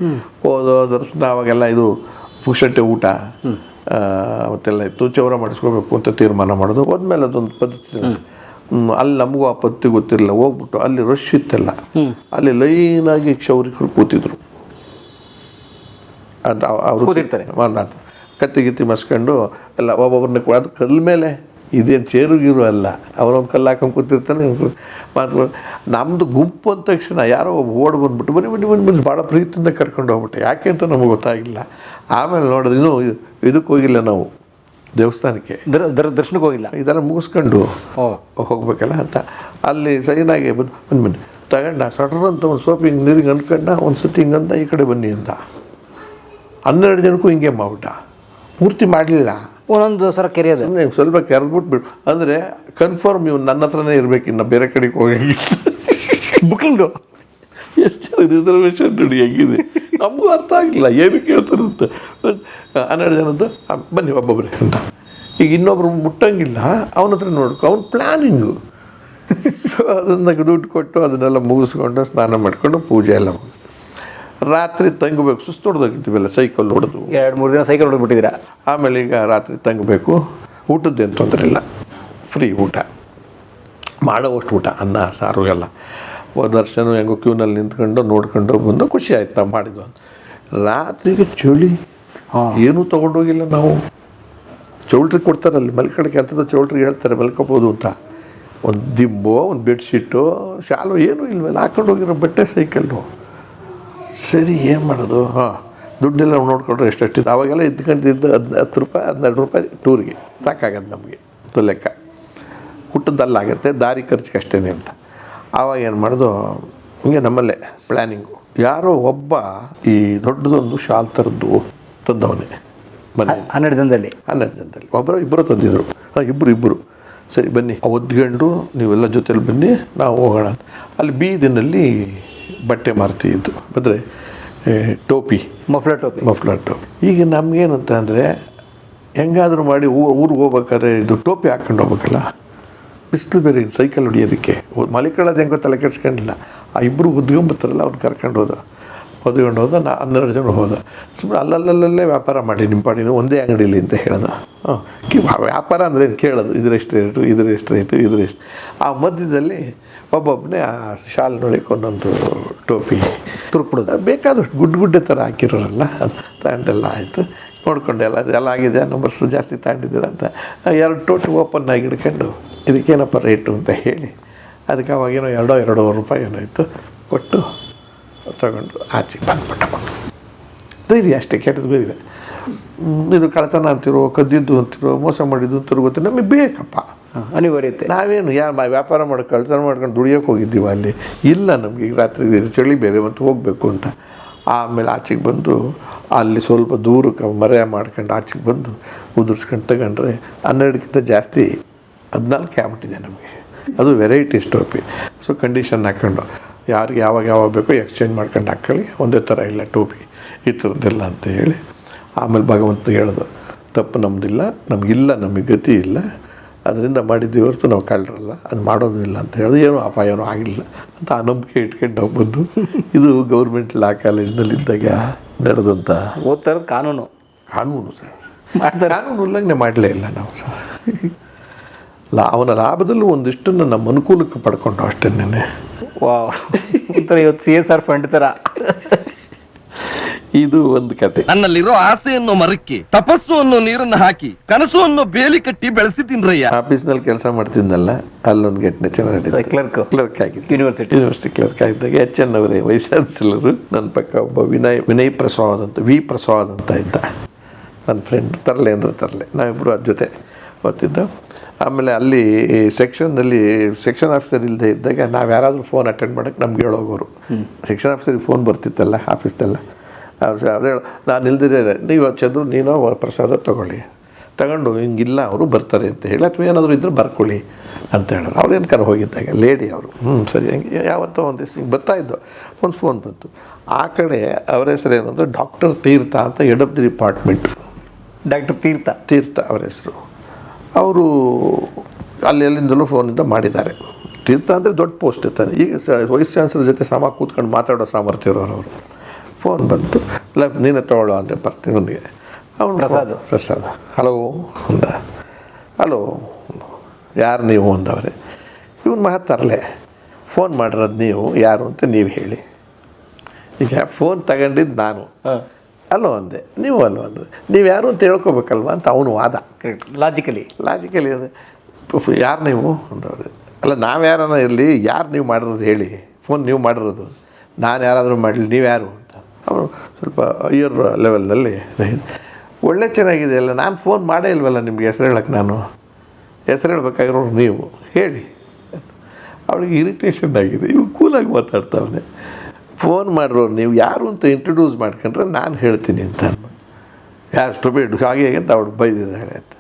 ಹೋದ ವರ್ಷ ಅವಾಗೆಲ್ಲ ಇದು ಪುಕ್ಷಟ್ಟೆ ಊಟ ಅವತ್ತೆಲ್ಲ ಇತ್ತು. ಚೌರ ಮಾಡಿಸ್ಕೋಬೇಕು ಅಂತ ತೀರ್ಮಾನ ಮಾಡೋದು. ಹೋದ್ಮೇಲೆ ಅದೊಂದು ಪದ್ಧತಿ ಅಲ್ಲಿ ನಮಗೂ ಆ ಪದ್ಧತಿ ಗೊತ್ತಿರಲಿಲ್ಲ. ಹೋಗ್ಬಿಟ್ಟು ಅಲ್ಲಿ ರಶ್ ಇತ್ತಲ್ಲ. ಅಲ್ಲಿ ಲೈನಾಗಿ ಕ್ಷೌರಿಕರು ಕೂತಿದ್ರು. ಅದು ಅವ್- ಅವರು ಕತ್ತಿ ಗಿತ್ತಿ ಮಸ್ಕೊಂಡು ಎಲ್ಲ ಒಬ್ಬೊಬ್ಬರನ್ನ ಕೂಡ ಅದು ಕಲ್ ಮೇಲೆ ಇದೇನು ಚೇರು ಗೀರು ಅಲ್ಲ. ಅವರೊಂದು ಕಲ್ಲು ಹಾಕೊಂಡು ಕೂತಿರ್ತಾನೆ ಮಾತ್ಕೊಂಡು ನಮ್ಮದು ಗುಂಪು ಅಂದ ತಕ್ಷಣ ಯಾರೋ ಒಬ್ಬ ಓಡ್ ಬಂದ್ಬಿಟ್ಟು ಬನ್ನಿ ಬನ್ನಿ ಬನ್ನಿ ಬನ್ನಿ ಭಾಳ ಪ್ರೀತಿಯಿಂದ ಕರ್ಕೊಂಡು ಹೋಗ್ಬಿಟ್ಟೆ. ಯಾಕೆ ಅಂತ ನಮಗೆ ಗೊತ್ತಾಗಿಲ್ಲ. ಆಮೇಲೆ ನೋಡಿದ್ರೆ ಇನ್ನೂ ಇದು- ಇದಕ್ಕೆ ಹೋಗಿಲ್ಲ ನಾವು ದೇವಸ್ಥಾನಕ್ಕೆ. ದರ ದರ್ ದರ್ಶನಕ್ಕೆ ಹೋಗಿಲ್ಲ? ಇದೆಲ್ಲ ಮುಗಿಸ್ಕೊಂಡು ಓ. ಹೋಗ್ಬೇಕಲ್ಲ ಅಂತ. ಅಲ್ಲಿ ಸೈನಾಗೆ ಬಂದು ಬಂದು ಬನ್ನಿ. ತಗೊಂಡ ಸಡ್ರ ಅಂತ ಒಂದು ಸೋಪ್ ಹಿಂಗೆ ನೀರಿಗೆ ಅಂದ್ಕೊಂಡ ಒಂದು ಸತಿ ಹಿಂಗಂದ ಈ ಕಡೆ ಬನ್ನಿ ಅಂತ ಹನ್ನೆರಡು ಜನಕ್ಕೂ ಹಿಂಗೆ ಮಾಡ್ಬಿಟ್ಟ. ಪೂರ್ತಿ ಮಾಡಲಿಲ್ಲ. ಒಂದೊಂದು ಸರ ಕೆರೆಯೋದು? ಸುಮ್ಮನೆ ಸ್ವಲ್ಪ ಕೆರೆದ್ಬಿಟ್ಟು ಬಿಡು. ಅಂದರೆ ಕನ್ಫರ್ಮ್ ಇವ್ನು ನನ್ನ ಹತ್ರನೇ ಇರಬೇಕು ಇನ್ನು ಬೇರೆ ಕಡೆಗೆ ಹೋಗಿ ಬುಕ್ಕಿಂಗು ಎಷ್ಟು ರಿಸರ್ವೇಷನ್ ನೋಡಿ ಹೆಂಗಿದೆ? ನಮಗೂ ಅರ್ಥ ಆಗಿಲ್ಲ. ಏನು ಕೇಳ್ತಾರಂತ ಹನ್ನೆರಡು ಜನದ್ದು ಬನ್ನಿ ಒಬ್ಬೊಬ್ಬರೇ ಅಂತ. ಈಗ ಇನ್ನೊಬ್ರು ಮುಟ್ಟಂಗಿಲ್ಲ. ಅವನ ಹತ್ರ ನೋಡ್ಕೊ. ಅವ್ನ ಪ್ಲ್ಯಾನಿಂಗು ಅದನ್ನು ದುಡ್ಡು ಕೊಟ್ಟು ಅದನ್ನೆಲ್ಲ ಮುಗಿಸ್ಕೊಂಡು ಸ್ನಾನ ಮಾಡಿಕೊಂಡು ಪೂಜೆ ಎಲ್ಲ ಮುಗಿಸ್ ರಾತ್ರಿ ತಂಗಬೇಕು. ಸುಸ್ತು ಹೊಡೆದೋಗಿದ್ದೀವಲ್ಲ ಸೈಕಲ್ ಹೊಡೆದು. ಎರಡು ಮೂರು ದಿನ ಸೈಕಲ್ ಹೊಡೆದ್ಬಿಟ್ಟಿದ್ದೀರಾ? ಆಮೇಲೆ ಈಗ ರಾತ್ರಿ ತಂಗಬೇಕು. ಊಟದ್ದೇನು ತೊಂದರೆ ಇಲ್ಲ. ಫ್ರೀ ಊಟ. ಮಾಡೋವಷ್ಟು ಊಟ. ಅನ್ನ ಸಾರು ಎಲ್ಲ. ಹೋದ ವರ್ಷನೂ ಹೆಂಗೋ ಕ್ಯೂನಲ್ಲಿ ನಿಂತ್ಕೊಂಡು ನೋಡ್ಕೊಂಡು ಬಂದು ಖುಷಿ ಆಯ್ತು ನಾವು ಮಾಡಿದ್ದು ಅಂತ. ರಾತ್ರಿಗೆ ಚಳಿ. ಹಾಂ. ಏನೂ ತೊಗೊಂಡೋಗಿಲ್ಲ ನಾವು. ಚೌಲ್ಟ್ರಿ ಕೊಡ್ತಾರಲ್ಲಿ ಮಲ್ಕೊಳಕ್ಕೆ ಅಂತದ್ದು ಚೌಲ್ಟ್ರಿಗೆ ಹೇಳ್ತಾರೆ ಮಲ್ಕೋಬೋದು ಅಂತ. ಒಂದು ದಿಂಬೋ ಒಂದು ಬೆಡ್ಶೀಟು ಶಾಲು ಏನೂ ಇಲ್ವಲ್ಲ ಹಾಕೊಂಡು ಹೋಗಿರೋ ಬಟ್ಟೆ ಸೈಕಲ್ಲು. ಸರಿ ಏನು ಮಾಡೋದು? ಹಾಂ ದುಡ್ಡೆಲ್ಲ ನೋಡ್ಕೊಂಡ್ರೆ ಎಷ್ಟೆಷ್ಟಿತ್ತು ಅವಾಗೆಲ್ಲ ಇದ್ಕೊಂಡಿದ್ದು ಹದ್ ಹತ್ತು ರೂಪಾಯಿ ಹನ್ನೆರಡು ರೂಪಾಯಿ ಟೂರಿಗೆ. ಸಾಕಾಗತ್ತೆ ನಮಗೆ ಅಂತ ಲೆಕ್ಕ. ಊಟದಲ್ಲಾಗತ್ತೆ ದಾರಿ ಖರ್ಚಿಗೆ ಅಷ್ಟೇ ಅಂತ. ಆವಾಗ ಏನು ಮಾಡೋದು? ಹಿಂಗೆ ನಮ್ಮಲ್ಲೇ ಪ್ಲ್ಯಾನಿಂಗು ಯಾರೋ ಒಬ್ಬ ಈ ದೊಡ್ಡದೊಂದು ಶಾಲ್ ಥರದ್ದು ತಂದವನೇ ಮನೆ. ಹನ್ನೆರಡು ಜನದಲ್ಲಿ? ಹನ್ನೆರಡು ಜನದಲ್ಲಿ. ಒಬ್ಬರು ಇಬ್ಬರು ತಂದಿದ್ರು. ಹಾಂ ಇಬ್ಬರು ಇಬ್ಬರು ಸರಿ ಬನ್ನಿ. ಒದ್ಕೊಂಡು ನೀವೆಲ್ಲ ಜೊತೆಲಿ ಬನ್ನಿ ನಾವು ಹೋಗೋಣ. ಅಲ್ಲಿ ಬೀದಿನಲ್ಲಿ ಬಟ್ಟೆ ಮಾರ್ತಿ ಇದ್ದು ಅಂದರೆ ಟೋಪಿ. ಮಫ್ಲರ್ ಟೋಪಿ. ಮಫ್ಲರ್ ಟೋಪಿ. ಈಗ ನಮಗೇನಂತ ಅಂದರೆ ಹೆಂಗಾದರೂ ಮಾಡಿ ಊ- ಊರಿಗೆ ಹೋಗ್ಬೇಕಾದ್ರೆ ಇದು ಟೋಪಿ ಹಾಕ್ಕೊಂಡು ಹೋಗ್ಬೇಕಲ್ಲ. ಬಿಸಿಲು ಬೇರೆ ಇದು ಸೈಕಲ್ ಹೊಡಿಯೋದಕ್ಕೆ. ಮಲಿಕೊಳ್ಳೋದು ಹೆಂಗೋ ತಲೆ ಕೆಡ್ಸ್ಕೊಂಡಿಲ್ಲ. ಆ ಇಬ್ಬರು ಉದ್ಕೊಂಬರ್ತಾರಲ್ಲ ಅವ್ರು ಕರ್ಕೊಂಡು ಹೋದ. ಹೊದ್ಕೊಂಡು ಹೋದ ನಾ ಹನ್ನೆರಡು ಜನ ಹೋದ. ಸುಮ್ಮನೆ ಅಲ್ಲಲ್ಲಲ್ಲೇ ವ್ಯಾಪಾರ ಮಾಡಿ ನಿಮ್ಮ ಪಾಡಿನ ಒಂದೇ ಅಂಗಡಿಲಿ ಅಂತ ಹೇಳ್ದ ಹಾಂ ವ್ಯಾಪಾರ ಅಂದ್ರೆ ಏನು ಕೇಳೋದು? ಇದರೆಷ್ಟು ರೇಟು ಇದರೆಷ್ಟು ರೇಟು ಇದರೆಷ್ಟು. ಎಷ್ಟು ಆ ಮಧ್ಯದಲ್ಲಿ ಒಬ್ಬೊಬ್ಬನೇ ಆ ಶಾಲ್ನೊಳಗೆ ಒಂದೊಂದು ಟೋಪಿ ತುರುಕ್ಬಿಡೋದು ಬೇಕಾದಷ್ಟು ಗುಡ್ ಗುಡ್ಡೆ ಥರ ಹಾಕಿರೋರಲ್ಲ ಅದು ತಗೊಂಡೆಲ್ಲ ಆಯಿತು. ನೋಡ್ಕೊಂಡು ಎಲ್ಲ ಎಲ್ಲ ಆಗಿದೆ ನಂಬರ್ಸ್ ಜಾಸ್ತಿ ತಗೊಂಡಿದ್ದೀರ ಅಂತ. ಎರಡು ಟೋಟು ಓಪನ್ ಆಗಿ ಹಿಡ್ಕೊಂಡು ಇದಕ್ಕೇನಪ್ಪ ರೇಟು? ಅಂತ ಹೇಳಿ ಅದಕ್ಕೆ ಅವಾಗೇನೋ ಎರಡೋ ಎರಡೂವರೆ ರೂಪಾಯಿ ಏನೋ ಇತ್ತು. ಕೊಟ್ಟು ತಗೊಂಡು ಆಚೆ ಬಂದ್ಬಿಟ್ಟು ಧೈರ್ಯ ಅಷ್ಟೇ ಕೆಟ್ಟದ್ದು ಧೈರ್ಯ. ಹ್ಮ್, ಇದು ಕಳ್ತನ ಅಂತಿರೋ ಕದ್ದಿದ್ದು ಅಂತಿರೋ ಮೋಸ ಮಾಡಿದ್ದು ಅಂತಿರೋ ಗೊತ್ತಿಲ್ಲ ನಮಗೆ ಬೇಕಪ್ಪ. ಅನಿವಾರ್ಯತೆ. ನಾವೇನು ಯಾರು ವ್ಯಾಪಾರ ಮಾಡಿ ಕಳ್ತನ ಮಾಡ್ಕೊಂಡು ದುಡಿಯೋಕೆ ಹೋಗಿದ್ದೀವಿ ಅಲ್ಲಿ? ಇಲ್ಲ ನಮಗೆ ಈಗ ರಾತ್ರಿ ಚಳಿ ಬೇರೆ ಮತ್ತು ಹೋಗಬೇಕು ಅಂತ. ಆಮೇಲೆ ಆಚೆಗೆ ಬಂದು ಅಲ್ಲಿ ಸ್ವಲ್ಪ ದೂರಕ್ಕೆ ಮರೆಯ ಮಾಡ್ಕೊಂಡು ಆಚೆಗೆ ಬಂದು ಉದುರ್ಸ್ಕೊಂಡು ತಗೊಂಡ್ರೆ ಹನ್ನೆರಡಕ್ಕಿಂತ ಜಾಸ್ತಿ ಹದಿನಾಲ್ಕು ಆಗ್ಬಿಟ್ಟಿದೆ ನಮಗೆ. ಅದು ವೆರೈಟಿ ಟೋಪಿ ಸೊ ಕಂಡೀಷನ್ ಹಾಕ್ಕೊಂಡು ಯಾರಿಗೆ ಯಾವಾಗ ಯಾವಾಗ ಬೇಕೋ ಎಕ್ಸ್ಚೇಂಜ್ ಮಾಡ್ಕೊಂಡು ಹಾಕ್ಕೊಳ್ಳಿ ಒಂದೇ ಥರ ಇಲ್ಲ ಟೋಪಿ, ಈ ಥರದ್ದೆಲ್ಲ ಅಂತ ಹೇಳಿ. ಆಮೇಲೆ ಭಗವಂತ ಹೇಳೋದು, ತಪ್ಪು ನಮ್ಮದಿಲ್ಲ ನಮಗಿಲ್ಲ, ನಮಗೆ ಗತಿ ಇಲ್ಲ. ಅದರಿಂದ ಮಾಡಿದ್ದೀವಿ ಹೊರತು ನಾವು ಕಳ್ಳರಲ್ಲ. ಅದು ಮಾಡೋದಿಲ್ಲ ಅಂತ ಹೇಳಿದ್ರೆ ಏನೂ ಅಪಾಯನೂ ಆಗಿಲ್ಲ ಅಂತ ಆ ನಂಬಿಕೆ ಇಟ್ಕೊಂಡು ನಾವು ಬಂದು ಇದು ಗೌರ್ಮೆಂಟ್ ಲಾ ಕಾಲೇಜ್ನಲ್ಲಿದ್ದಾಗ ನಡೆದಂಥ ಓದ್ತಾ ಇರೋದು ಕಾನೂನು. ಕಾನೂನು ಸರ್. ಮಾಡ್ತಾರೆ. ಕಾನೂನು ಉಲ್ಲಂಘನೆ ಮಾಡಲೇ ಇಲ್ಲ ನಾವು ಸರ್. ಲಾ ಅವನ ಲಾಭದಲ್ಲೂ ಒಂದಿಷ್ಟನ್ನು ನಮ್ಮ ಅನುಕೂಲಕ್ಕೆ ಪಡ್ಕೊಂಡು ಅಷ್ಟೇ ಒಂಥರ ಇವತ್ತು ಸಿ ಎಸ್ ಆರ್ ಫಂಡ್ ಥರ. ಇದು ಒಂದು ಕತೆ. ನನ್ನಲ್ಲಿರೋ ಆಸೆಯನ್ನು ಮರಕ್ಕೆ ತಪಸ್ಸು ಅನ್ನೋ ನೀರನ್ನು ಹಾಕಿ ಕನಸು ಅನ್ನೋ ಬೇಲಿ ಕಟ್ಟಿ ಬೆಳೆಸಿದ್ದೀನ್ರಯ್ಯ. ಆಫೀಸ್ನಲ್ಲಿ ಕೆಲಸ ಮಾಡ್ತಿದ್ನಲ್ಲ ಅಲ್ಲೊಂದು ಘಟನೆ ಚೆನ್ನಾಗಿ ಕ್ಲರ್ಕ್ ಕ್ಲರ್ಕ್ ಆಗಿದ್ದು. ಯೂನಿವರ್ಸಿಟಿ ಯೂನಿವರ್ಸಿಟಿ ಕ್ಲರ್ಕ್ ಆಗಿದ್ದಾಗ ಎಚ್ ಎನ್ ಅವರೇ ವೈಸ್ ಚಾನ್ಸಲರು ನನ್ನ ಪಕ್ಕ ಒಬ್ಬ ವಿನಯ್ ವಿನಯ್ ಪ್ರಸಾದ್ ಅಂತ ವಿ ಪ್ರಸಾದ್ ಅಂತ ಇದ್ದ. ನನ್ನ ಫ್ರೆಂಡ್ ತರಲೆ ಅಂದ್ರೆ ತರಲೆ ನಾವಿಬ್ಬರು ಅದ್ರ ಜೊತೆ ಓದ್ತಿದ್ದು. ಆಮೇಲೆ ಅಲ್ಲಿ ಸೆಕ್ಷನ್ನಲ್ಲಿ ಸೆಕ್ಷನ್ ಆಫೀಸರ್ ಇಲ್ಲದೆ ಇದ್ದಾಗ ನಾವು ಯಾರಾದರೂ ಫೋನ್ ಅಟೆಂಡ್ ಮಾಡೋಕ್ಕೆ ನಮ್ಗೆ ಹೇಳೋಗೋರು. ಸೆಕ್ಷನ್ ಆಫೀಸರಿಗೆ ಫೋನ್ ಬರ್ತಿತ್ತಲ್ಲ ಆಫೀಸ್ದಲ್ಲ ಅದೇ ನಾನು ಇಲ್ದಿದ್ದೇನೆ ನೀವು ಚಂದ್ರು ನೀನು ಪ್ರಸಾದ ತಗೊಳ್ಳಿ. ತಗೊಂಡು ಹಿಂಗಿಲ್ಲ ಅವರು ಬರ್ತಾರೆ ಅಂತ ಹೇಳಿ ಅಥವಾ ಏನಾದರೂ ಇದ್ದರೆ ಬರ್ಕೊಳ್ಳಿ ಅಂತ ಹೇಳೋರು. ಅವ್ರು ಏನು ಕರೆ ಹೋಗಿದ್ದಾಗ? ಲೇಡಿ ಅವರು. ಹ್ಞೂ ಸರಿ ಹಂಗೆ ಯಾವತ್ತೋ ಒಂದು ದಿವಸ ಹಿಂಗೆ ಬರ್ತಾ ಇದ್ದು. ಒಂದು ಫೋನ್ ಬಂತು. ಆ ಕಡೆ ಅವರ ಹೆಸರು ಏನಂದ್ರೆ ಡಾಕ್ಟರ್ ತೀರ್ಥ ಅಂತ head of the department. Doctor Teertha. Teertha ಅವರ ಹೆಸರು. ಅವರು ಅಲ್ಲಿ ಎಲ್ಲಿಂದಲೂ ಫೋನಿಂದ ಮಾಡಿದ್ದಾರೆ. ತೀರ್ಥ ಅಂದರೆ ದೊಡ್ಡ ಪೋಸ್ಟ್ ಇರ್ತಾನೆ ಈಗ ವೈಸ್ ಚಾನ್ಸಲರ್ ಜೊತೆ ಸಮ ಕೂತ್ಕೊಂಡು ಮಾತಾಡೋ ಸಾಮರ್ಥ್ಯ ಇರೋರು ಅವರು. ಫೋನ್ ಬಂತು. ಇಲ್ಲ ನೀನು ತಗೊಳ್ಳೋ ಅಂತ ಬರ್ತೀನಿ ನನಗೆ ಅವನು ಪ್ರಸಾದ್. ಪ್ರಸಾದ್. ಹಲೋ? ಅಂದ. ಹಲೋ? ಯಾರು ನೀವು ಅಂದವ್ರೆ? ಇವನು ಮಾತಾಡಲೆ ಫೋನ್ ಮಾಡಿರೋದು ನೀವು ಯಾರು ಅಂತ ನೀವು ಹೇಳಿ. ಈಗ ಫೋನ್ ತಗೊಂಡಿದ್ದು ನಾನು. ಹಾಂ. ಅಲ್ಲೋ ಅಂದೆ. ನೀವು ಅಲ್ಲೋ ಅಂದ್ರೆ ನೀವು ಯಾರು ಅಂತ ಹೇಳ್ಕೋಬೇಕಲ್ವಾ ಅಂತ ಅವನು ವಾದ. ಕರೆಕ್ಟ್ ಲಾಜಿಕಲಿ ಲಾಜಿಕಲಿ ಅದು. ಯಾರು ನೀವು? ಅಂದವ್ರೆ. ಅಲ್ಲ ನಾವು ಯಾರನ್ನ ಇರಲಿ ಯಾರು ನೀವು ಮಾಡಿರೋದು ಹೇಳಿ. ಫೋನ್ ನೀವು ಮಾಡಿರೋದು. ನಾನು ಯಾರಾದರೂ ಮಾಡಲಿ ನೀವು ಯಾರು ಅವನು ಸ್ವಲ್ಪ ಹೈಯರ್ ಲೆವೆಲ್ನಲ್ಲಿ ಒಳ್ಳೆ ಚೆನ್ನಾಗಿದೆ ಅಲ್ಲ, ನಾನು ಫೋನ್ ಮಾಡೇ ಇಲ್ವಲ್ಲ ನಿಮಗೆ ಹೆಸರು ಹೇಳಕ್ಕೆ ನಾನು? ಹೆಸರು ಹೇಳ್ಬೇಕಾಗಿರೋರು ನೀವು, ಹೇಳಿ. ಅವಳಿಗೆ ಇರಿಟೇಷನ್ ಆಗಿದೆ ಇವು ಕೂಲಾಗಿ ಮಾತಾಡ್ತಾವನೆ. ಫೋನ್ ಮಾಡಿರೋರು ನೀವು, ಯಾರು ಅಂತ ಇಂಟ್ರಡ್ಯೂಸ್ ಮಾಡ್ಕೊಂಡ್ರೆ ನಾನು ಹೇಳ್ತೀನಿ ಅಂತ. ಯಾರು ಸ್ಟೊಬೇಡ್ ಹಾಗೆ ಹೇಗೆ ಅಂತ ಅವಳು ಬೈದಿದ್ದಾಳೆ ಅಂತ.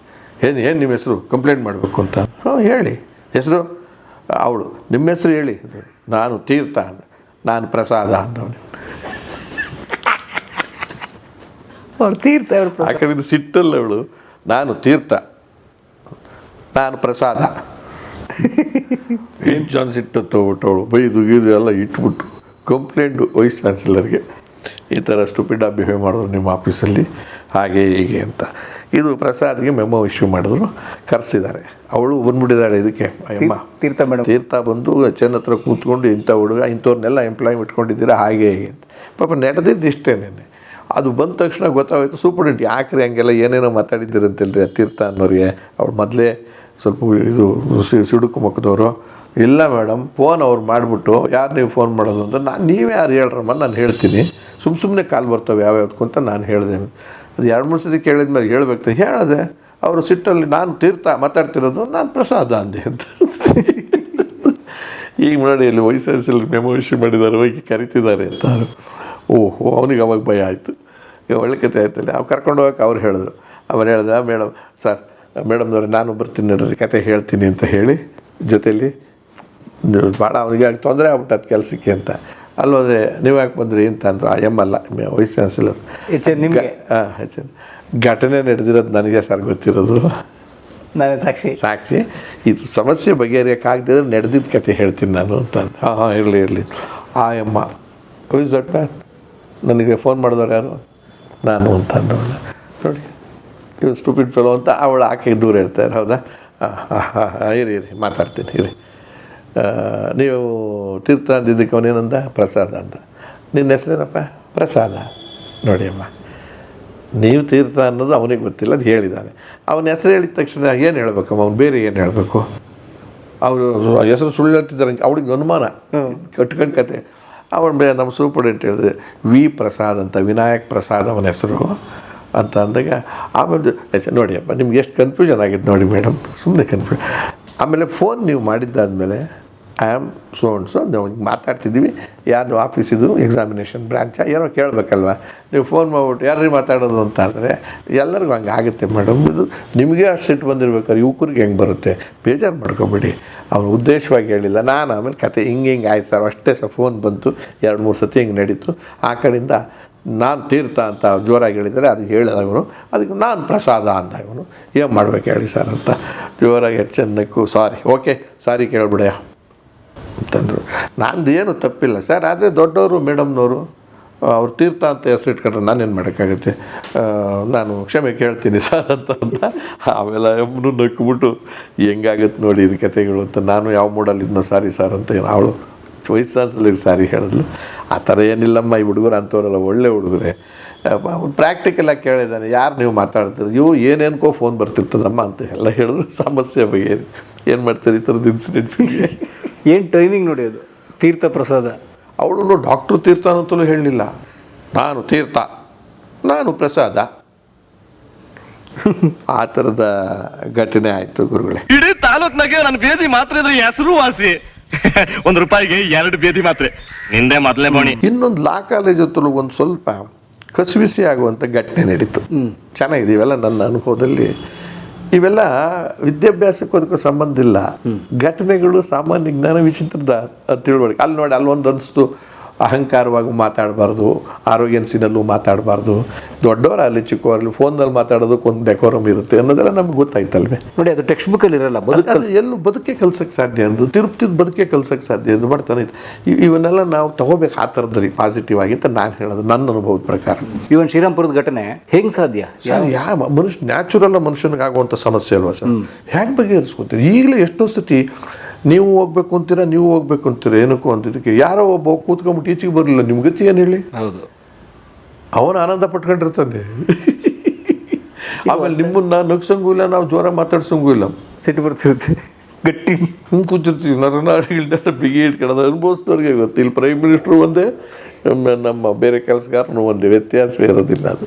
ಏನು ಏನು ನಿಮ್ಮ ಹೆಸರು? ಕಂಪ್ಲೇಂಟ್ ಮಾಡಬೇಕು ಅಂತ. ಹ್ಞೂ ಹೇಳಿ. ಹೆಸರು? ಅವಳು. ನಿಮ್ಮ ಹೆಸರು ಹೇಳಿ. ನಾನು ತೀರ್ಥ ನಾನು ಪ್ರಸಾದ ಅಂದವನು ಅವ್ರು ತೀರ್ಥ ಅವರು ಆ ಕಡೆಯಿಂದ ಸಿಟ್ಟಲ್ಲ ಅವಳು. ನಾನು ತೀರ್ಥ. ನಾನು ಪ್ರಸಾದ. ಏನು ಜನ ಸಿಟ್ಟು ತೊಗೊಬಿಟ್ಟು ಅವಳು ಬೈದು ಗೀದು ಎಲ್ಲ ಇಟ್ಬಿಟ್ಟು ಕಂಪ್ಲೇಂಟು ವೈಸ್ ಚಾನ್ಸಲರ್ಗೆ ಈ ಥರ ಸ್ಟುಪಿಡ್ ಬಿಹೇವ್ ಮಾಡಿದ್ರು ನಿಮ್ಮ ಆಫೀಸಲ್ಲಿ. ಹಾಗೆ ಹೀಗೆ ಅಂತ. ಇದು ಪ್ರಸಾದ್ಗೆ ಮೆಮೊ ಇಶ್ಯೂ ಮಾಡಿದ್ರು. ಕರೆಸಿದ್ದಾರೆ. ಅವಳು ಬಂದ್ಬಿಟ್ಟಿದ್ದಾಳೆ ಇದಕ್ಕೆ. ಅಯ್ಯಮ್ಮ. ತೀರ್ಥ ಮೇಡಮ್. ತೀರ್ಥ ಬಂದು ಚೆನ್ನ ಹತ್ರ ಕೂತ್ಕೊಂಡು ಇಂಥ ಹುಡುಗ ಇಂಥವ್ರನ್ನೆಲ್ಲ ಎಂಪ್ಲಾಯ್ಮೆಂಟ್ ಇಟ್ಕೊಂಡಿದ್ದೀರಾ? ಹಾಗೆ ಹೀಗೆ ಅಂತ. ಪಾಪ ನಡೆದಿದ್ದು ಇಷ್ಟೇ ನೆನ್ನೆ. ಅದು ಬಂದ ತಕ್ಷಣ ಗೊತ್ತಾಗೋಯ್ತು, ಸೂಪರ್ಡೆಂಟ್, ಯಾಕ್ರಿ ಹಂಗೆಲ್ಲ ಏನೇನೋ ಮಾತಾಡಿದ್ದೀರಂತಲ್ರಿ ತೀರ್ಥ ಅನ್ನೋರಿಗೆ. ಅವ್ರು ಮೊದಲೇ ಸ್ವಲ್ಪ ಇದು ಸಿಡುಕು ಮುಖದವರು ಇಲ್ಲ ಮೇಡಮ್, ಫೋನ್ ಅವ್ರು ಮಾಡಿಬಿಟ್ಟು, ಯಾರು ನೀವು ಫೋನ್ ಮಾಡೋದು ಅಂತ ನಾನು ನೀವೇ ಯಾರು ಹೇಳ್ರಮ್ಮ ನಾನು ಹೇಳ್ತೀನಿ. ಸುಮ್ಮ ಸುಮ್ಮನೆ ಕಾಲ್ ಬರ್ತವೆ ಯಾವ್ಯಾವ್ದಕ್ಕೂ ಅಂತ ನಾನು ಹೇಳಿದೆ ಅದು ಎರಡು ಮೂರು ಸತಿ ಕೇಳಿದ ಮೇಲೆ ಹೇಳ್ಬೇಕು ಹೇಳಿದೆ, ಅವರು ಸಿಟ್ಟಲ್ಲಿ ನಾನು ತೀರ್ಥ ಮಾತಾಡ್ತಿರೋದು ನಾನು ಪ್ರಸಾದ ಅಂದೆ ಅಂತ. ಈಗ ನೋಡಿ ಇಲ್ಲಿ ವಯಸ್ಸಲ್ಲಿ ಮೆಮೊ ಇಶ್ಯೂ ಮಾಡಿದ್ದಾರೆ, ಹೋಗಿ ಕರಿತಿದ್ದಾರೆ ಅಂತ ಓಹೋ ಅವನಿಗೆ ಅವಾಗ ಭಯ ಆಯಿತು. ಈಗ ಒಳ್ಳೆ ಕತೆ ಆಯ್ತಲ್ಲ. ಅವ್ರು ಕರ್ಕೊಂಡು ಹೋಗಕ್ಕೆ ಅವ್ರು ಹೇಳಿದ್ರು. ಅವನು ಹೇಳ್ದ ಮೇಡಮ್ ಸರ್ ಮೇಡಮ್ನವ್ರೆ ನಾನು ಬರ್ತೀನಿ ನೋಡ್ರಿ ಕತೆ ಹೇಳ್ತೀನಿ ಅಂತ ಹೇಳಿ ಜೊತೆಯಲ್ಲಿ ಭಾಳ ಅವನಿಗೆ ಯಾಕೆ ತೊಂದರೆ ಆಗ್ಬಿಟ್ಟು ಅದು ಕೆಲಸಕ್ಕೆ ಅಂತ. ಅಲ್ಲೋದ್ರೆ ನೀವು ಯಾಕೆ ಬಂದ್ರಿ? ಅಂತ ಅಂದರು. ಎಂ ಅಲ್ಲ ವೈಸ್ ಚಾನ್ಸಲರ್. ನಿಮಗೆ? ಹಾಂ ಹೆಚ್ಚು ಘಟನೆ ನಡೆದಿರೋದು ನನಗೆ ಸರ್ ಗೊತ್ತಿರೋದು. ನಾನು ಸಾಕ್ಷಿ. ಸಾಕ್ಷಿ. ಇದು ಸಮಸ್ಯೆ ಬಗೆಹರಿಯೋಕ್ಕಾಗದಿದ್ರೆ ನಡೆದಿದ್ದ ಕತೆ ಹೇಳ್ತೀನಿ ನಾನು ಅಂತ ಹಾಂ ಹಾಂ ಇರಲಿ ಇರಲಿ. ಆ ಅಮ್ಮ ಇಸ್ ದಟ್ ಮ್ಯಾನ್ ನನಗೆ ಫೋನ್ ಮಾಡಿದವ್ರು ಯಾರು? ನಾನು ಅಂತ ಅಂದವಳ. ನೋಡಿ ಇವ್ ಸ್ಟೂಪಿಡ್ ಫೆಲೋ ಅಂತ ಅವಳು ಆಕೆ ದೂರ ಇರ್ತಾರೆ ಹೌದಾ? ಹಾಂ ಹಾಂ ಹಾಂ ಹಾಂ ಇರಿ ಇರಿ ಮಾತಾಡ್ತೀನಿ ಇರಿ. ನೀವು ತೀರ್ಥ ಅಂದಿದ್ದಕ್ಕೆ ಅವನೇನಂದ ಪ್ರಸಾದ ಅಂತ. ನಿನ್ನ ಹೆಸರೇನಪ್ಪ? ಪ್ರಸಾದ. ನೋಡಿ ಅಮ್ಮ ನೀವು ತೀರ್ಥ ಅನ್ನೋದು ಅವನಿಗೆ ಗೊತ್ತಿಲ್ಲ ಅದು ಹೇಳಿದ್ದಾನೆ. ಅವನ ಹೆಸರು ಹೇಳಿದ ತಕ್ಷಣ ಏನು ಹೇಳಬೇಕಮ್ಮ ಅವ್ನು ಬೇರೆ ಏನು ಹೇಳಬೇಕು? ಅವರು ಹೆಸರು ಸುಳ್ಳು ಹೇಳ್ತಿದ್ದಾರೆ ಅವಳಿಗೆ ಅನುಮಾನ. ಕಟ್ಕೊಂಡು ಕತೆ. ಅವನ ಮೇಲೆ ನಮ್ಮ ಸೂಪರ್ಡೆಂಟ್ ಹೇಳಿದೆ ವಿ ಪ್ರಸಾದ್ ಅಂತ, ವಿನಾಯಕ್ ಪ್ರಸಾದ್ ಅವನ ಹೆಸರು ಅಂತ ಅಂದಾಗ, ಆಮೇಲೆ ನೋಡಿ ನೋಡಿಯಪ್ಪ ನಿಮ್ಗೆ ಎಷ್ಟು ಕನ್ಫ್ಯೂಷನ್ ಆಗಿದೆ ನೋಡಿ ಮೇಡಮ್ ಸುಮ್ಮನೆ ಕನ್ಫ್ಯೂಷನ್ ಆಮೇಲೆ ಫೋನ್ ನೀವು ಮಾಡಿದ್ದಾದಮೇಲೆ I am so and so ನಾವು ಮಾತಾಡ್ತಿದ್ದೀವಿ. ಯಾರು ಆಫೀಸಿದು ಎಕ್ಸಾಮಿನೇಷನ್ ಬ್ರಾಂಚ ಏನೋ ಕೇಳಬೇಕಲ್ವ? ನೀವು ಫೋನ್ ಮಾಡ್ಬಿಟ್ಟು, ಯಾರ್ರೀ ಮಾತಾಡೋದು ಅಂತ ಅಂದರೆ ಎಲ್ಲರಿಗೂ ಹಂಗೆ ಆಗುತ್ತೆ ಮೇಡಮ್ ಇದು ನಿಮಗೆ ಅಷ್ಟು ಸಿಟ್ಟು ಬಂದಿರ್ಬೇಕಾದ್ರೆ ಯುವಕರಿಗೆ ಹೆಂಗೆ ಬರುತ್ತೆ? ಬೇಜಾರು ಮಾಡ್ಕೊಬೇಡಿ. ಅವ್ನು ಉದ್ದೇಶವಾಗಿ ಹೇಳಿಲ್ಲ. ನಾನು ಆಮೇಲೆ ಕತೆ ಹಿಂಗೆ ಹಿಂಗೆ ಆಯ್ತು ಸರ್. ಅಷ್ಟೇ ಸರ್ ಫೋನ್ ಬಂತು. ಎರಡು, ಮೂರು ಸತಿ ಹಿಂಗೆ ನಡೀತು. ಆ ಕಡೆಯಿಂದ ನಾನು ತೀರ್ಥ ಅಂತ ಜೋರಾಗಿ ಹೇಳಿದರೆ ಅದು ಹೇಳಿದವನು ಅದಕ್ಕೆ ನಾನು ಪ್ರಸಾದ ಅಂದವನು ಏನು ಮಾಡ್ಬೇಕು ಹೇಳಿ ಸರ್ ಅಂತ. ಜೋರಾಗಿ ಚೆನ್ನಕ್ಕೂ ಸಾರಿ ಓಕೆ ಸಾರಿ ಕೇಳ್ಬಿಡೆಯ ಅಂತಂದರು. ಏನು ತಪ್ಪಿಲ್ಲ. ಸರ್, ಆದರೆ ದೊಡ್ಡವರು, ಮೇಡಮ್ನವರು ಅವ್ರು ತೀರ್ಥ ಅಂತ ಹೆಸರು ಇಟ್ಕೊಂಡ್ರೆ ನಾನೇನು ಮಾಡೋಕ್ಕಾಗುತ್ತೆ? ನಾನು ಕ್ಷಮೆ ಕೇಳ್ತೀನಿ ಸರ್ ಅಂತ ಅಂತ ಆಮೇಲೆ ಅಮ್ಮನೂ ನಕ್ಬಿಟ್ಟು ಹೆಂಗಾಗುತ್ತೆ ನೋಡಿ ಇದು ಕತೆಗಳು ಅಂತ. ನಾನು ಯಾವ ಮೂಡಲ್ಲಿ ಇದನ್ನ ಸಾರಿ ಸರ್ ಅಂತ ಏನು ಅವಳು ವಯಸ್ಸಾದಲ್ಲಿ ಸಾರಿ ಹೇಳಿದ್ಲು. ಆ ಥರ ಏನಿಲ್ಲಮ್ಮ, ಈ ಹುಡುಗರು ಅಂಥವ್ರಲ್ಲ ಒಳ್ಳೆ ಹುಡುಗರೇ. ಪ್ರಾಕ್ಟಿಕಲಾಗಿ ಕೇಳಿದ್ದಾನೆ ಯಾರು ನೀವು ಮಾತಾಡ್ತೀರಿ ಇವು ಏನೇನ್ಕೋ ಫೋನ್ ಬರ್ತಿರ್ತದಮ್ಮ ಅಂತ ಎಲ್ಲ ಹೇಳಿದ್ರು. ಸಮಸ್ಯೆ ಬಗ್ಗೆ ಏನು ಮಾಡ್ತೀರಿ ಈ ಥರದ್ದು ಇನ್ಸಿಡೆಂಟ್ಸ್ಗೆ ಏನು ಟೈಮಿಂಗ್ ನೋಡಿ ಅದು? ತೀರ್ಥ ಪ್ರಸಾದ. ಅವಳು ಡಾಕ್ಟ್ರು ತೀರ್ಥ ಅಂತಲೂ ಹೇಳಲಿಲ್ಲ. ನಾನು ತೀರ್ಥ ನಾನು ಪ್ರಸಾದ. ಆ ಥರದ ಘಟನೆ ಆಯಿತು ಗುರುಗಳೇ. ಇಡೀ ತಾಲೂಕ್ನಾಗೆ ನನ್ನ ಬೇದಿ ಮಾತ್ರ ಇದ್ರೆ ಹೆಸರು ವಾಸಿ. ಒಂದು ರೂಪಾಯಿಗೆ ಎರಡು ಬೇದಿ ಮಾತ್ರೆ. ನಿಂದೆ ಮೊದಲೇ ಬೋಣಿ ಇನ್ನೊಂದು ಲಾ ಕಾಲೇಜ್ ಹತ್ರ ಒಂದು ಸ್ವಲ್ಪ ಕಸಿವಿಸಿ ಆಗುವಂಥ ಘಟನೆ ನಡೀತು. ಚೆನ್ನಾಗಿದೆ ಇವೆಲ್ಲ ನನ್ನ ಅನುಭವದಲ್ಲಿ. ಇವೆಲ್ಲ ವಿದ್ಯಾಭ್ಯಾಸಕ್ಕೂ ಸಂಬಂಧ ಇಲ್ಲ. ಘಟನೆಗಳು ಸಾಮಾನ್ಯ ಜ್ಞಾನ ವಿಚಿತ್ರದ ತಿಳುವಳಿಕೆ ಅಲ್ಲಿ ನೋಡಿ ಅಲ್ಲೊಂದು ಅನಿಸ್ತು. ಅಹಂಕಾರವಾಗಿ ಮಾತಾಡಬಾರ್ದು ಆರೋಗ್ಯನ್ಸಿನಲ್ಲೂ ಮಾತಾಡಬಾರ್ದು ದೊಡ್ಡವರಲ್ಲಿ ಚಿಕ್ಕವರಲ್ಲಿ ಫೋನಲ್ಲಿ ಮಾತಾಡೋದಕ್ಕೆ ಒಂದು ಡೆಕೋರಮ್ ಇರುತ್ತೆ ಅನ್ನೋದೆಲ್ಲ ನಮ್ಗೆ ಗೊತ್ತಾಯ್ತಲ್ವೇ? ನೋಡಿ ಅದು ಟೆಕ್ಸ್ಟ್ ಬುಕ್ಕಲ್ಲಿ ಇರಲ್ಲ ಬದುಕಲ್ಲಿ. ಎಲ್ಲೂ ಬದುಕೆ ಕಲ್ಸಕ್ಕೆ ಸಾಧ್ಯ ಅಂದು ತಿರುಪ್ತಿದ್ ಬದುಕೆ ಕಲ್ಸಕ್ಕೆ ಸಾಧ್ಯ ಅದು ಮಾಡ್ತಾನೆ. ಇವನ್ನೆಲ್ಲ ನಾವು ತಗೋಬೇಕು ಆ ಥರದಲ್ಲಿ ಪಾಸಿಟಿವ್ ಆಗಿ ಅಂತ ನಾನು ಹೇಳೋದು ನನ್ನ ಅನುಭವದ ಪ್ರಕಾರ. ಇವನ್ ಶ್ರೀರಾಮ್ಪುರದ ಘಟನೆ ಹೆಂಗೆ ಸಾಧ್ಯ? ಸರ್ ಯಾವ ಮನುಷ್ಯ ನ್ಯಾಚುರಲ್ ಮನುಷ್ಯನಿಗೆ ಆಗುವಂಥ ಸಮಸ್ಯೆ ಅಲ್ವಾ ಸರ್? ಹೇಗೆ ಬಗೆಹರಿಸ್ಕೊತೀರಿ? ಈಗಲೇ ಎಷ್ಟೋ ಸತಿ ನೀವು ಹೋಗ್ಬೇಕು ಅಂತೀರಾ ನೀವು ಹೋಗ್ಬೇಕು ಅಂತೀರಾ ಏನಕ್ಕೂ ಅಂತ ಇದಕ್ಕೆ ಯಾರೋ ಒಬ್ಬ ಕೂತ್ಕೊಂಬಿಟ್ಟು ಈಚೆಗೆ ಬರಲಿಲ್ಲ. ನಿಮ್ಮ ಗತಿ ಏನು ಹೇಳಿ? ಹೌದು. ಅವನು ಆನಂದ ಪಟ್ಕೊಂಡಿರ್ತಾನೆ. ಆಮೇಲೆ ನಿಮ್ಮನ್ನ ನಗ್ಸಂಗೂ ಇಲ್ಲ ನಾವು ಜೋರ ಮಾತಾಡ್ಸಂಗೂ ಇಲ್ಲ. ಸಿಟ್ಟು ಬರ್ತಿರುತ್ತೆ. ಗಟ್ಟಿ. ಹಿಂಗೆ ಕೂತಿರ್ತೀವಿ. ನರನಾಡಿಗಳನ್ನ ಬಿಗಿ ಇಟ್ಕೊಳ್ಳೋದು ಅನುಭವಿಸಿದವ್ರಿಗೆ ಗೊತ್ತು. ಇಲ್ಲಿ ಪ್ರೈಮ್ ಮಿನಿಸ್ಟ್ರು ಒಂದೇ ನಮ್ಮ ನಮ್ಮ ಬೇರೆ ಕೆಲಸಗಾರನು ಒಂದೇ. ವ್ಯತ್ಯಾಸವೇ ಇರೋದಿಲ್ಲ ಅದು.